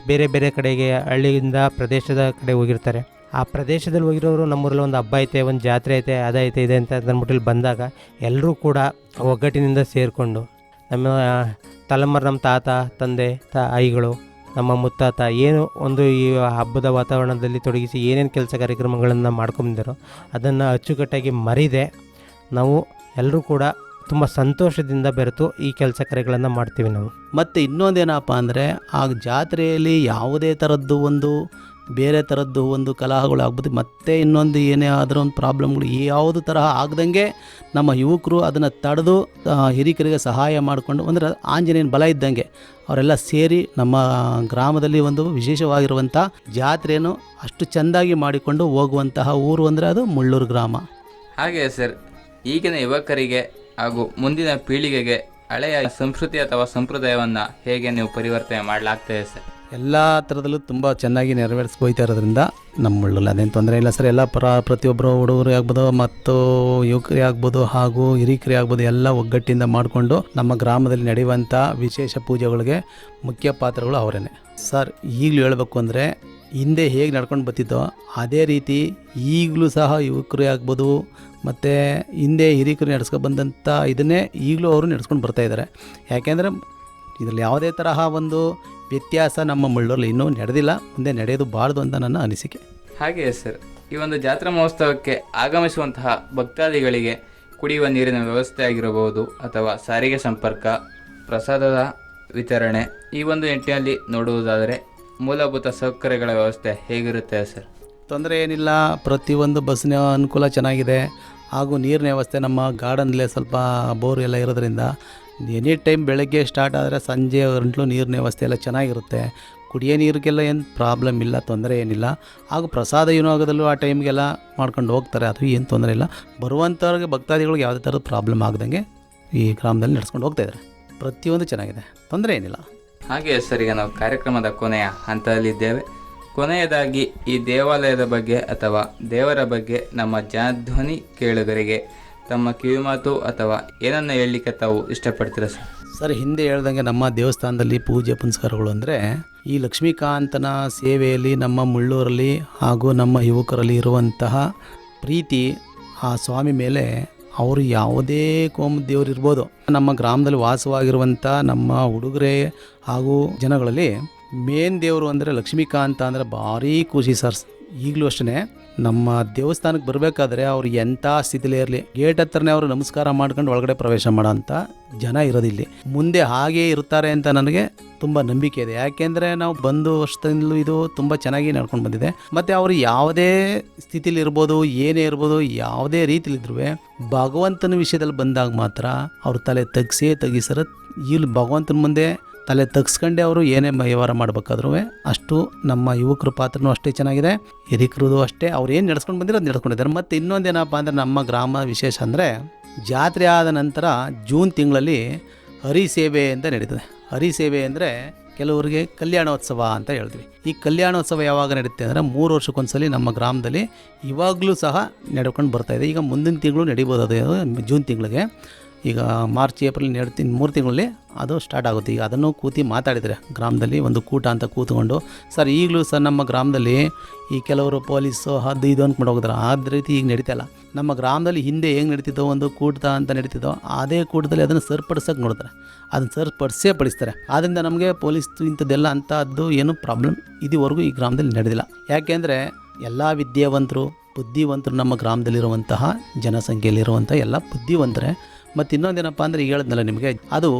ಬೇರೆ ಬೇರೆ ಕಡೆಗೆ, ಹಳ್ಳಿಯಿಂದ ಪ್ರದೇಶದ ಕಡೆ ಹೋಗಿರ್ತಾರೆ. ಆ ಪ್ರದೇಶದಲ್ಲಿ ಹೋಗಿರೋರು ನಮ್ಮೂರಲ್ಲಿ ಒಂದು ಹಬ್ಬ ಐತೆ, ಒಂದು ಜಾತ್ರೆ ಐತೆ ಅದೈತೆ ಇದೆ ಅಂತ ಅಂದ್ಬಿಟ್ಟು ಇಲ್ಲಿ ಬಂದಾಗ ಎಲ್ಲರೂ ಕೂಡ ಒಗ್ಗಟ್ಟಿನಿಂದ ಸೇರಿಕೊಂಡು ನಮ್ಮ ತಲೆಮಾರು ನಮ್ಮ ತಾತ, ತಂದೆ ತಾಯಿಗಳು ನಮ್ಮ ಮುತ್ತಾತ ಏನು ಒಂದು ಈ ಹಬ್ಬದ ವಾತಾವರಣದಲ್ಲಿ ತೊಡಗಿಸಿ ಏನೇನು ಕೆಲಸ ಕಾರ್ಯಕ್ರಮಗಳನ್ನು ಮಾಡ್ಕೊಂಡಿದ್ದಾರೋ ಅದನ್ನು ಅಚ್ಚುಕಟ್ಟಾಗಿ ಮರಿದೆ ನಾವು ಎಲ್ಲರೂ ಕೂಡ ತುಂಬ ಸಂತೋಷದಿಂದ ಬೆರೆತು ಈ ಕೆಲಸ ಕಾರ್ಯಗಳನ್ನು ಮಾಡ್ತೀವಿ ನಾವು. ಮತ್ತು ಇನ್ನೊಂದೇನಪ್ಪ ಅಂದರೆ ಆ ಜಾತ್ರೆಯಲ್ಲಿ ಯಾವುದೇ ಥರದ್ದು ಒಂದು ಬೇರೆ ಥರದ್ದು ಒಂದು ಕಲಹಗಳು ಆಗ್ಬೋದು. ಮತ್ತೆ ಇನ್ನೊಂದು ಏನೇ ಆದರೂ ಒಂದು ಪ್ರಾಬ್ಲಮ್ಗಳು ಯಾವುದು ತರಹ ಆಗ್ದಂಗೆ ನಮ್ಮ ಯುವಕರು ಅದನ್ನು ತಡೆದು ಹಿರಿಕರಿಗೆ ಸಹಾಯ ಮಾಡಿಕೊಂಡು ಅಂದರೆ ಆಂಜನೇಯನ ಬಲ ಇದ್ದಂಗೆ ಅವರೆಲ್ಲ ಸೇರಿ ನಮ್ಮ ಗ್ರಾಮದಲ್ಲಿ ಒಂದು ವಿಶೇಷವಾಗಿರುವಂಥ ಜಾತ್ರೆಯನ್ನು ಅಷ್ಟು ಚೆಂದಾಗಿ ಮಾಡಿಕೊಂಡು ಹೋಗುವಂತಹ ಊರು ಅಂದರೆ ಅದು ಮುಳ್ಳೂರು ಗ್ರಾಮ. ಹಾಗೆ ಸರ್, ಈಗಿನ ಯುವಕರಿಗೆ ಹಾಗೂ ಮುಂದಿನ ಪೀಳಿಗೆಗೆ ಹಳೆಯ ಸಂಸ್ಕೃತಿ ಅಥವಾ ಸಂಪ್ರದಾಯವನ್ನು ಹೇಗೆ ನೀವು ಪರಿವರ್ತನೆ ಮಾಡಲಾಗ್ತದೆ ಸರ್? ಎಲ್ಲ ಥರದಲ್ಲೂ ತುಂಬ ಚೆನ್ನಾಗಿ ನೆರವೇರಿಸ್ಕೊಯ್ತಾ ಇರೋದ್ರಿಂದ ನಮ್ಮ ಅದೇನು ತೊಂದರೆ ಇಲ್ಲ ಸರ್. ಎಲ್ಲ ಪ್ರ ಪ್ರತಿಯೊಬ್ಬರು ಹುಡುಗರು ಆಗ್ಬೋದು ಮತ್ತು ಯುವಕರೇ ಆಗ್ಬೋದು ಹಾಗೂ ಹಿರಿಕರೇ ಆಗ್ಬೋದು, ಎಲ್ಲ ಒಗ್ಗಟ್ಟಿಂದ ಮಾಡಿಕೊಂಡು ನಮ್ಮ ಗ್ರಾಮದಲ್ಲಿ ನಡೆಯುವಂಥ ವಿಶೇಷ ಪೂಜೆಗಳಿಗೆ ಮುಖ್ಯ ಪಾತ್ರಗಳು ಅವರೇನೆ. ಸರ್, ಈಗಲೂ ಹೇಳಬೇಕು ಅಂದರೆ ಹಿಂದೆ ಹೇಗೆ ನಡ್ಕೊಂಡು ಬರ್ತಿದ್ದೋ ಅದೇ ರೀತಿ ಈಗಲೂ ಸಹ ಯುವಕರೇ ಆಗ್ಬೋದು ಮತ್ತು ಹಿಂದೆ ಹಿರಿಕರು ನಡೆಸ್ಕೊ ಬಂದಂಥ ಇದನ್ನೇ ಈಗಲೂ ಅವರು ನಡೆಸ್ಕೊಂಡು ಬರ್ತಾ ಇದ್ದಾರೆ. ಯಾಕೆಂದರೆ ಇದರಲ್ಲಿ ಯಾವುದೇ ತರಹ ಒಂದು ವ್ಯತ್ಯಾಸ ನಮ್ಮ ಮುಳ್ಳೂರಲ್ಲಿ ಇನ್ನೂ ನಡೆದಿಲ್ಲ ಮುಂದೆ ನಡೆಯೋದು ಬಾರದು ಅಂತ ನನ್ನ ಅನಿಸಿಕೆ. ಹಾಗೆಯೇ ಸರ್ ಈ ಒಂದು ಜಾತ್ರಾ ಮಹೋತ್ಸವಕ್ಕೆ ಆಗಮಿಸುವಂತಹ ಭಕ್ತಾದಿಗಳಿಗೆ ಕುಡಿಯುವ ನೀರಿನ ವ್ಯವಸ್ಥೆ ಆಗಿರಬಹುದು ಅಥವಾ ಸಾರಿಗೆ ಸಂಪರ್ಕ ಪ್ರಸಾದದ ವಿತರಣೆ ಈ ಒಂದು ನಿಟ್ಟಿನಲ್ಲಿ ನೋಡುವುದಾದರೆ ಮೂಲಭೂತ ಸೌಕರ್ಯಗಳ ವ್ಯವಸ್ಥೆ ಹೇಗಿರುತ್ತೆ ಸರ್? ತೊಂದರೆ ಏನಿಲ್ಲ ಪ್ರತಿಯೊಂದು ಬಸ್ನ ಅನುಕೂಲ ಚೆನ್ನಾಗಿದೆ ಹಾಗೂ ನೀರಿನ ವ್ಯವಸ್ಥೆ ನಮ್ಮ ಗಾರ್ಡನ್ಲೇ ಸ್ವಲ್ಪ ಬೋರ್ ಎಲ್ಲ ಇರೋದ್ರಿಂದ ಎನಿ ಟೈಮ್ ಬೆಳಗ್ಗೆ ಸ್ಟಾರ್ಟ್ ಆದರೆ ಸಂಜೆ ಗಂಟಲು ನೀರಿನ ವ್ಯವಸ್ಥೆ ಎಲ್ಲ ಚೆನ್ನಾಗಿರುತ್ತೆ. ಕುಡಿಯೋ ನೀರಿಗೆಲ್ಲ ಏನು ಪ್ರಾಬ್ಲಮ್ ಇಲ್ಲ, ತೊಂದರೆ ಏನಿಲ್ಲ. ಹಾಗೂ ಪ್ರಸಾದ ವಿನಿಯೋಗದಲ್ಲೂ ಆ ಟೈಮ್ಗೆಲ್ಲ ಮಾಡ್ಕೊಂಡು ಹೋಗ್ತಾರೆ, ಅದು ಏನು ತೊಂದರೆ ಇಲ್ಲ. ಬರುವಂಥವ್ರಿಗೆ ಭಕ್ತಾದಿಗಳಿಗೆ ಯಾವುದೇ ಥರದ ಪ್ರಾಬ್ಲಮ್ ಆಗ್ದಂಗೆ ಈ ಗ್ರಾಮದಲ್ಲಿ ನಡ್ಸ್ಕೊಂಡು ಹೋಗ್ತಾ ಇದ್ದಾರೆ. ಪ್ರತಿಯೊಂದು ಚೆನ್ನಾಗಿದೆ. ತೊಂದರೆ ಏನಿಲ್ಲ. ಹಾಗೆ ಸರ್ ನಾವು ಕಾರ್ಯಕ್ರಮದ ಕೊನೆಯ ಹಂತದಲ್ಲಿದ್ದೇವೆ ಕೊನೆಯದಾಗಿ ಈ ದೇವಾಲಯದ ಬಗ್ಗೆ ಅಥವಾ ದೇವರ ಬಗ್ಗೆ ನಮ್ಮ ಜನಧ್ವನಿ ಕೇಳುಗರಿಗೆ ತಮ್ಮ ಕಿವಿಮಾತು ಅಥವಾ ಏನನ್ನು ಹೇಳಲಿಕ್ಕೆ ತಾವು ಇಷ್ಟಪಡ್ತೀರಾ ಸರ್? ಸರ್, ಹಿಂದೆ ಹೇಳ್ದಂಗೆ ನಮ್ಮ ದೇವಸ್ಥಾನದಲ್ಲಿ ಪೂಜೆ ಪುನಸ್ಕಾರಗಳು ಅಂದರೆ ಈ ಲಕ್ಷ್ಮೀಕಾಂತನ ಸೇವೆಯಲ್ಲಿ ನಮ್ಮ ಮುಳ್ಳೂರಲ್ಲಿ ಹಾಗೂ ನಮ್ಮ ಯುವಕರಲ್ಲಿ ಇರುವಂತಹ ಪ್ರೀತಿ ಆ ಸ್ವಾಮಿ ಮೇಲೆ ಅವರು ಯಾವುದೇ ಕೋಮ ದೇವರು ಇರ್ಬೋದು. ನಮ್ಮ ಗ್ರಾಮದಲ್ಲಿ ವಾಸವಾಗಿರುವಂಥ ನಮ್ಮ ಹುಡುಗರೆ ಹಾಗೂ ಜನಗಳಲ್ಲಿ ಮೇನ್ ದೇವರು ಅಂದರೆ ಲಕ್ಷ್ಮೀಕಾಂತ ಅಂದರೆ ಭಾರಿ ಖುಷಿ ಸರ್. ಈಗಲೂ ಅಷ್ಟೇ ನಮ್ಮ ದೇವಸ್ಥಾನಕ್ಕೆ ಬರಬೇಕಾದ್ರೆ ಅವ್ರು ಎಂಥ ಸ್ಥಿತಿಲೇ ಇರಲಿ, ಗೇಟ್ ಹತ್ರನೇ ಅವರು ನಮಸ್ಕಾರ ಮಾಡ್ಕೊಂಡು ಒಳಗಡೆ ಪ್ರವೇಶ ಮಾಡೋಂಥ ಜನ ಇರೋದಿಲ್ಲಿ. ಮುಂದೆ ಹಾಗೇ ಇರ್ತಾರೆ ಅಂತ ನನಗೆ ತುಂಬ ನಂಬಿಕೆ ಇದೆ. ಯಾಕೆಂದರೆ ನಾವು ಬಂದು ವರ್ಷದಿಂದಲೂ ಇದು ತುಂಬ ಚೆನ್ನಾಗಿ ನಡ್ಕೊಂಡು ಬಂದಿದೆ. ಮತ್ತು ಅವರು ಯಾವುದೇ ಸ್ಥಿತಿಲಿ ಇರ್ಬೋದು, ಏನೇ ಇರ್ಬೋದು, ಯಾವುದೇ ರೀತಿಲಿದ್ರು ಭಗವಂತನ ವಿಷಯದಲ್ಲಿ ಬಂದಾಗ ಮಾತ್ರ ಅವ್ರ ತಲೆ ತಗ್ಸೇ ತಗ್ಗಿಸರ ಇಲ್ಲಿ ಭಗವಂತನ ಮುಂದೆ ತಲೆ ತಗ್ಸ್ಕೊಂಡೆ ಅವರು ಏನೇ ವ್ಯವಹಾರ ಮಾಡ್ಬೇಕಾದ್ರೂ ಅಷ್ಟು ನಮ್ಮ ಯುವಕರ ಪಾತ್ರನೂ ಅಷ್ಟೇ ಚೆನ್ನಾಗಿದೆ. ಹಿರಿಕರದು ಅಷ್ಟೇ. ಅವ್ರು ಏನು ನಡ್ಸ್ಕೊಂಡು ಬಂದಿರೋ ಅದು ನಡ್ಸ್ಕೊಂಡಿದ್ದಾರೆ. ಮತ್ತು ಇನ್ನೊಂದೇನಪ್ಪ ಅಂದರೆ ನಮ್ಮ ಗ್ರಾಮ ವಿಶೇಷ ಅಂದರೆ ಜಾತ್ರೆ ಆದ ನಂತರ ಜೂನ್ ತಿಂಗಳಲ್ಲಿ ಹರಿ ಸೇವೆ ಅಂತ ನಡೀತದೆ. ಹರಿಸೇವೆ ಅಂದರೆ ಕೆಲವರಿಗೆ ಕಲ್ಯಾಣೋತ್ಸವ ಅಂತ ಹೇಳ್ತೀವಿ. ಈ ಕಲ್ಯಾಣೋತ್ಸವ ಯಾವಾಗ ನಡೀತೆ ಅಂದರೆ ಮೂರು ವರ್ಷಕ್ಕೊಂದ್ಸಲಿ ನಮ್ಮ ಗ್ರಾಮದಲ್ಲಿ ಇವಾಗಲೂ ಸಹ ನಡ್ಕೊಂಡು ಬರ್ತಾಯಿದೆ ಈಗ ಮುಂದಿನ ತಿಂಗಳು ನಡಿಬೋದು ಅದು ಜೂನ್ ತಿಂಗಳಿಗೆ. ಈಗ ಮಾರ್ಚ್, ಏಪ್ರಿಲ್ ಎರಡು ತಿಂಗ್, ಮೂರು ತಿಂಗಳಲ್ಲಿ ಅದು ಸ್ಟಾರ್ಟ್ ಆಗುತ್ತೆ. ಈಗ ಅದನ್ನು ಕೂತಿ ಮಾತಾಡಿದರೆ ಗ್ರಾಮದಲ್ಲಿ ಒಂದು ಕೂಟ ಅಂತ ಕೂತ್ಕೊಂಡು, ಸರ್, ಈಗಲೂ ಸರ್ ನಮ್ಮ ಗ್ರಾಮದಲ್ಲಿ ಈ ಕೆಲವರು ಪೊಲೀಸು ಅದು ಇದು ಅಂದ್ಕೊಂಡು ಹೋಗಿದ್ರೆ. ಅದ ರೀತಿ ಈಗ ನಡೀತಾ ಇಲ್ಲ. ನಮ್ಮ ಗ್ರಾಮದಲ್ಲಿ ಹಿಂದೆ ಹೆಂಗೆ ನಡೀತಿದ್ದೋ, ಒಂದು ಕೂಟ ಅಂತ ನಡೀತಿದ್ದೋ, ಅದೇ ಕೂಟದಲ್ಲಿ ಅದನ್ನು ಸರಿಪಡಿಸೋಕೆ ನೋಡ್ತಾರೆ. ಅದನ್ನು ಸರಿಪಡಿಸೇ ಪಡಿಸ್ತಾರೆ ಆದ್ದರಿಂದ ನಮಗೆ ಪೊಲೀಸ್ ಇಂಥದ್ದೆಲ್ಲ ಅಂಥದ್ದು ಏನು ಪ್ರಾಬ್ಲಮ್ ಇದುವರೆಗೂ ಈ ಗ್ರಾಮದಲ್ಲಿ ನಡೆದಿಲ್ಲ. ಯಾಕೆಂದರೆ ಎಲ್ಲ ವಿದ್ಯಾವಂತರು, ಬುದ್ಧಿವಂತರು ನಮ್ಮ ಗ್ರಾಮದಲ್ಲಿರುವಂತಹ ಜನಸಂಖ್ಯೆಯಲ್ಲಿರುವಂಥ ಎಲ್ಲ ಬುದ್ಧಿವಂತರೇ ಮತ್ತು ಇನ್ನೊಂದೇನಪ್ಪ ಅಂದರೆ ಈಗ ಹೇಳಿದ್ನಲ್ಲ ನಿಮಗೆ, ಅದು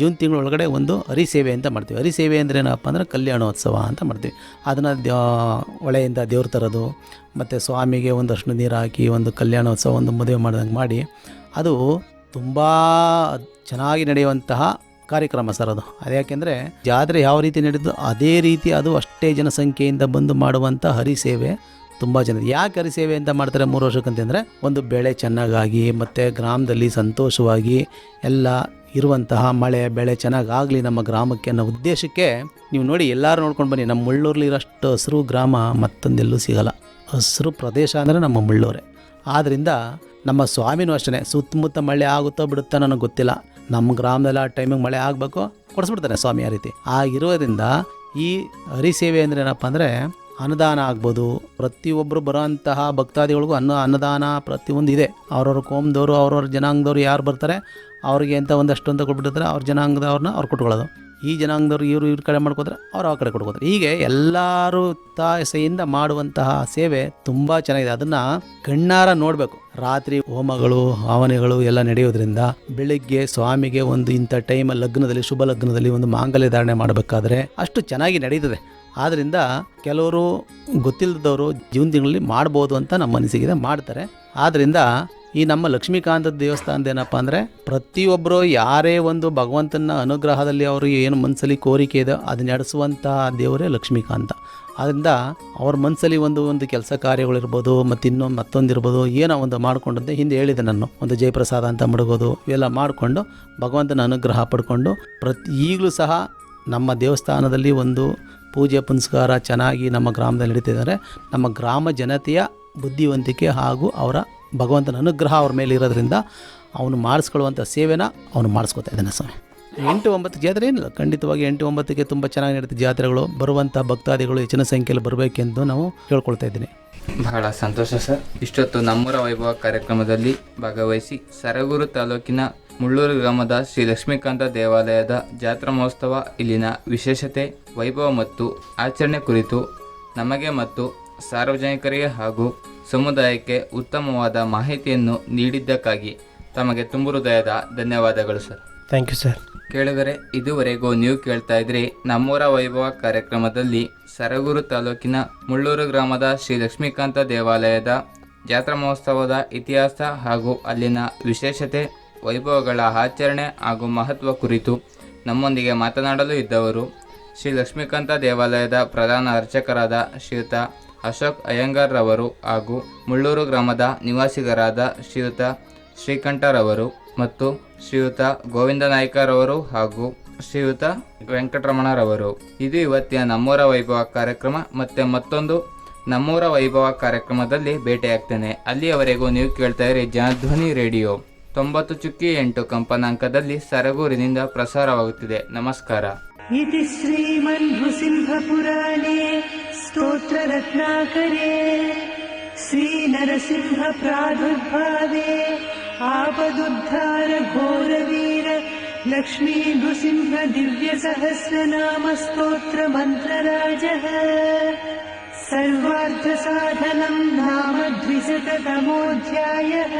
ಜೂನ್ ತಿಂಗಳ ಒಳಗಡೆ ಒಂದು ಹರಿಸೇವೆ ಅಂತ ಮಾಡ್ತೀವಿ. ಹರಿಸೇವೆ ಅಂದರೆ ಏನಪ್ಪ ಅಂದರೆ ಕಲ್ಯಾಣೋತ್ಸವ ಅಂತ ಮಾಡ್ತೀವಿ. ಅದನ್ನು ದ್ಯಾ ಹೊಳೆಯಿಂದ ದೇವ್ರು ತರೋದು, ಮತ್ತು ಸ್ವಾಮಿಗೆ ಒಂದು ಅಷ್ಟು ನೀರು ಹಾಕಿ ಒಂದು ಕಲ್ಯಾಣೋತ್ಸವ ಒಂದು ಮದುವೆ ಮಾಡ್ದಂಗೆ ಮಾಡಿ, ಅದು ತುಂಬ ಚೆನ್ನಾಗಿ ನಡೆಯುವಂತಹ ಕಾರ್ಯಕ್ರಮ ಸರ್ ಅದು. ಅದು ಯಾಕೆಂದರೆ ಜಾತ್ರೆ ಯಾವ ರೀತಿ ನಡೆದು ಅದೇ ರೀತಿ ಅದು ಅಷ್ಟೇ ಜನಸಂಖ್ಯೆಯಿಂದ ಬಂದು ಮಾಡುವಂಥ ಹರಿಸೇವೆ ತುಂಬ ಜನ ಯಾಕೆ ಅರಿಸೇವೆ ಅಂತ ಮಾಡ್ತಾರೆ ಮೂರು ವರ್ಷಕ್ಕಂತಂದರೆ ಒಂದು ಬೆಳೆ ಚೆನ್ನಾಗಾಗಿ ಮತ್ತು ಗ್ರಾಮದಲ್ಲಿ ಸಂತೋಷವಾಗಿ ಎಲ್ಲ ಇರುವಂತಹ ಮಳೆ, ಬೆಳೆ ಚೆನ್ನಾಗಾಗಲಿ ನಮ್ಮ ಗ್ರಾಮಕ್ಕೆ ಅನ್ನೋ ಉದ್ದೇಶಕ್ಕೆ ನೀವು ನೋಡಿ ಎಲ್ಲರೂ ನೋಡ್ಕೊಂಡು ಬನ್ನಿ. ನಮ್ಮ ಮುಳ್ಳೂರಲ್ಲಿ ಇರೋಷ್ಟು ಹಸಿರು ಗ್ರಾಮ ಮತ್ತೊಂದೆಲ್ಲೂ ಸಿಗಲ್ಲ. ಹಸಿರು ಪ್ರದೇಶ ಅಂದರೆ ನಮ್ಮ ಮುಳ್ಳೂರೆ. ಆದ್ದರಿಂದ ನಮ್ಮ ಸ್ವಾಮಿನೂ ಅಷ್ಟೇ ಸುತ್ತಮುತ್ತ ಮಳೆ ಆಗುತ್ತೋ ಬಿಡುತ್ತೋ ನನಗೆ ಗೊತ್ತಿಲ್ಲ. ನಮ್ಮ ಗ್ರಾಮದಲ್ಲಿ ಆ ಟೈಮಿಗೆ ಮಳೆ ಆಗಬೇಕು? ಕೊಡಿಸ್ಬಿಡ್ತಾನೆ ಸ್ವಾಮಿ ಆ ರೀತಿ. ಆಗಿರೋದ್ರಿಂದ ಈ ಹರಿಸೇವೆ ಅಂದರೆ ಏನಪ್ಪ ಅಂದರೆ ಅನ್ನದಾನ ಆಗ್ಬೋದು. ಪ್ರತಿಯೊಬ್ಬರು ಬರೋಂತಹ ಭಕ್ತಾದಿಗಳಿಗೂ ಅನ್ನ, ಅನ್ನದಾನ ಪ್ರತಿಯೊಂದು ಇದೆ. ಅವ್ರವ್ರ ಕೋಮ್ದವರು, ಅವ್ರವ್ರ ಜನಾಂಗದವ್ರು ಯಾರು ಬರ್ತಾರೆ, ಅವ್ರಿಗೆ ಅಂತ ಒಂದಷ್ಟು ಅಂತ ಕೊಟ್ಬಿಟ್ಟಿರ್ತಾರೆ, ಅವ್ರ ಜನಾಂಗದವ್ರನ್ನ ಅವ್ರು ಕೊಟ್ಕೊಳ್ಳೋದು ಈ ಜನಾಂಗದವ್ರು ಇವರು ಇವ್ರ ಕಡೆ ಮಾಡ್ಕೋತಾರೆ, ಅವ್ರು ಆ ಕಡೆ ಕೊಡ್ಕೋತಾರೆ ಹೀಗೆ ಎಲ್ಲರೂ ತಾಸೆಯಿಂದ ಮಾಡುವಂತಹ ಸೇವೆ ತುಂಬ ಚೆನ್ನಾಗಿದೆ. ಅದನ್ನು ಕಣ್ಣಾರ ನೋಡಬೇಕು. ರಾತ್ರಿ ಹೋಮಗಳು ಹವನೆಗಳು ಎಲ್ಲ ನಡೆಯೋದ್ರಿಂದ ಬೆಳಿಗ್ಗೆ ಸ್ವಾಮಿಗೆ ಒಂದು ಇಂಥ ಟೈಮ್ ಲಗ್ನದಲ್ಲಿ, ಶುಭ ಲಗ್ನದಲ್ಲಿ ಒಂದು ಮಾಂಗಲ್ಯ ಧಾರಣೆ ಮಾಡಬೇಕಾದ್ರೆ ಅಷ್ಟು ಚೆನ್ನಾಗಿ ನಡೀತದೆ. ಆದ್ದರಿಂದ ಕೆಲವರು ಗೊತ್ತಿಲ್ಲದವರು ಜೀವನ ತಿಂಗಳಲ್ಲಿ ಮಾಡ್ಬೋದು ಅಂತ ನಮ್ಮ ಅನಿಸಿಕೆ ಮಾಡ್ತಾರೆ. ಆದ್ದರಿಂದ ಈ ನಮ್ಮ ಲಕ್ಷ್ಮೀಕಾಂತ ದೇವಸ್ಥಾನದ ಏನಪ್ಪ ಅಂದರೆ ಪ್ರತಿಯೊಬ್ಬರು ಯಾರೇ ಒಂದು ಭಗವಂತನ ಅನುಗ್ರಹದಲ್ಲಿ ಅವರು ಏನು ಮನಸ್ಸಲ್ಲಿ ಕೋರಿಕೆ ಇದೆ ಅದು ನಡೆಸುವಂಥ ದೇವರೇ ಲಕ್ಷ್ಮೀಕಾಂತ. ಆದ್ದರಿಂದ ಅವ್ರ ಮನಸ್ಸಲ್ಲಿ ಒಂದು ಒಂದು ಕೆಲಸ ಕಾರ್ಯಗಳಿರ್ಬೋದು ಮತ್ತು ಇನ್ನೊಂದು ಮತ್ತೊಂದಿರ್ಬೋದು ಏನೋ ಒಂದು ಮಾಡ್ಕೊಂಡಂತೆ. ಹಿಂದೆ ಹೇಳಿದೆ ನಾನು, ಒಂದು ಜಯಪ್ರಸಾದ ಅಂತ ಮಡಗೋದು, ಇವೆಲ್ಲ ಮಾಡಿಕೊಂಡು ಭಗವಂತನ ಅನುಗ್ರಹ ಪಡ್ಕೊಂಡು ಪ್ರತಿ ಈಗಲೂ ಸಹ ನಮ್ಮ ದೇವಸ್ಥಾನದಲ್ಲಿ ಒಂದು ಪೂಜೆ ಪುನಸ್ಕಾರ ಚೆನ್ನಾಗಿ ನಮ್ಮ ಗ್ರಾಮದಲ್ಲಿ ನಡೀತಿದ್ದಾರೆ. ನಮ್ಮ ಗ್ರಾಮ ಜನತೆಯ ಬುದ್ಧಿವಂತಿಕೆ ಹಾಗೂ ಅವರ ಭಗವಂತನ ಅನುಗ್ರಹ ಅವ್ರ ಮೇಲೆ ಇರೋದ್ರಿಂದ ಅವನು ಮಾಡಿಸ್ಕೊಳ್ಳುವಂಥ ಸೇವೆನ ಅವನು ಮಾಡಿಸ್ಕೊತಾ ಇದ್ದಾನೆ ಸ್ವಾಮಿ. ಎಂಟು ಒಂಬತ್ತು ಜಾತ್ರೆ ಏನಿಲ್ಲ, ಖಂಡಿತವಾಗಿ ಎಂಟು ಒಂಬತ್ತಿಗೆ ತುಂಬ ಚೆನ್ನಾಗಿ ನಡೀತದೆ ಜಾತ್ರೆಗಳು. ಬರುವಂಥ ಭಕ್ತಾದಿಗಳು ಹೆಚ್ಚಿನ ಸಂಖ್ಯೆಯಲ್ಲಿ ಬರಬೇಕೆಂದು ನಾವು ಕೇಳ್ಕೊಳ್ತಾ ಇದ್ದೀನಿ. ಬಹಳ ಸಂತೋಷ ಸರ್. ಇಷ್ಟೊತ್ತು ನಮ್ಮೂರ ವೈಭವ ಕಾರ್ಯಕ್ರಮದಲ್ಲಿ ಭಾಗವಹಿಸಿ ಸರಗೂರು ತಾಲೂಕಿನ ಮುಳ್ಳೂರು ಗ್ರಾಮದ ಶ್ರೀ ಲಕ್ಷ್ಮೀಕಾಂತ ದೇವಾಲಯದ ಜಾತ್ರಾ ಮಹೋತ್ಸವ ಇಲ್ಲಿನ ವಿಶೇಷತೆ ವೈಭವ ಮತ್ತು ಆಚರಣೆ ಕುರಿತು ನಮಗೆ ಮತ್ತು ಸಾರ್ವಜನಿಕರಿಗೆ ಹಾಗೂ ಸಮುದಾಯಕ್ಕೆ ಉತ್ತಮವಾದ ಮಾಹಿತಿಯನ್ನು ನೀಡಿದ್ದಕ್ಕಾಗಿ ತಮಗೆ ತುಂಬು ಹೃದಯದ ಧನ್ಯವಾದಗಳು ಸರ್. ಥ್ಯಾಂಕ್ ಯು ಸರ್ ಕೇಳಿದರೆ ಇದುವರೆಗೂ ನೀವು ಕೇಳ್ತಾ ಇದ್ರಿ ನಮ್ಮೂರ ವೈಭವ ಕಾರ್ಯಕ್ರಮದಲ್ಲಿ ಸರಗೂರು ತಾಲೂಕಿನ ಮುಳ್ಳೂರು ಗ್ರಾಮದ ಶ್ರೀ ಲಕ್ಷ್ಮೀಕಾಂತ ದೇವಾಲಯದ ಜಾತ್ರಾ ಮಹೋತ್ಸವದ ಇತಿಹಾಸ ಹಾಗೂ ಅಲ್ಲಿನ ವಿಶೇಷತೆ ವೈಭವಗಳ ಆಚರಣೆ ಹಾಗೂ ಮಹತ್ವ ಕುರಿತು ನಮ್ಮೊಂದಿಗೆ ಮಾತನಾಡಲು ಇದ್ದವರು ಶ್ರೀ ಲಕ್ಷ್ಮೀಕಾಂತ ದೇವಾಲಯದ ಪ್ರಧಾನ ಅರ್ಚಕರಾದ ಶ್ರೀಯುತ ಅಶೋಕ್ ಅಯ್ಯಂಗಾರ್ ರವರು ಹಾಗೂ ಮುಳ್ಳೂರು ಗ್ರಾಮದ ನಿವಾಸಿಗರಾದ ಶ್ರೀಯುತ ಶ್ರೀಕಂಠರವರು ಮತ್ತು ಶ್ರೀಯುತ ಗೋವಿಂದ ನಾಯ್ಕರವರು ಹಾಗೂ ಶ್ರೀಯುತ ವೆಂಕಟರಮಣರವರು. ಇದು ಇವತ್ತಿನ ನಮ್ಮೂರ ವೈಭವ ಕಾರ್ಯಕ್ರಮ ಮತ್ತೆ ಮತ್ತೊಂದು ನಮ್ಮೂರ ವೈಭವ ಕಾರ್ಯಕ್ರಮದಲ್ಲಿ ಭೇಟಿಯಾಗ್ತೇನೆ. ಅಲ್ಲಿಯವರೆಗೂ ನೀವು ಕೇಳ್ತಾ ಇರಿ ಜನಧ್ವನಿ ರೇಡಿಯೋ. ತೊಂಬತ್ತು ಚುಕ್ಕಿ ಎಂಟು ಕಂಪನಾಂಕದಲ್ಲಿ ಸರಗೂರಿನಿಂದ ಪ್ರಸಾರವಾಗುತ್ತಿದೆ ನಮಸ್ಕಾರ इति श्रीमन्भृसिंहपुराणे स्तोत्ररत्नाकरे श्रीनरसिंहप्रादुर्भावे आपदुद्धार घोरवीर लक्ष्मी नृसिंह दिव्यसहस्रनाम स्तोत्रमन्त्रराजः सर्वार्थसाधनम् नाम द्विशततमोऽध्यायः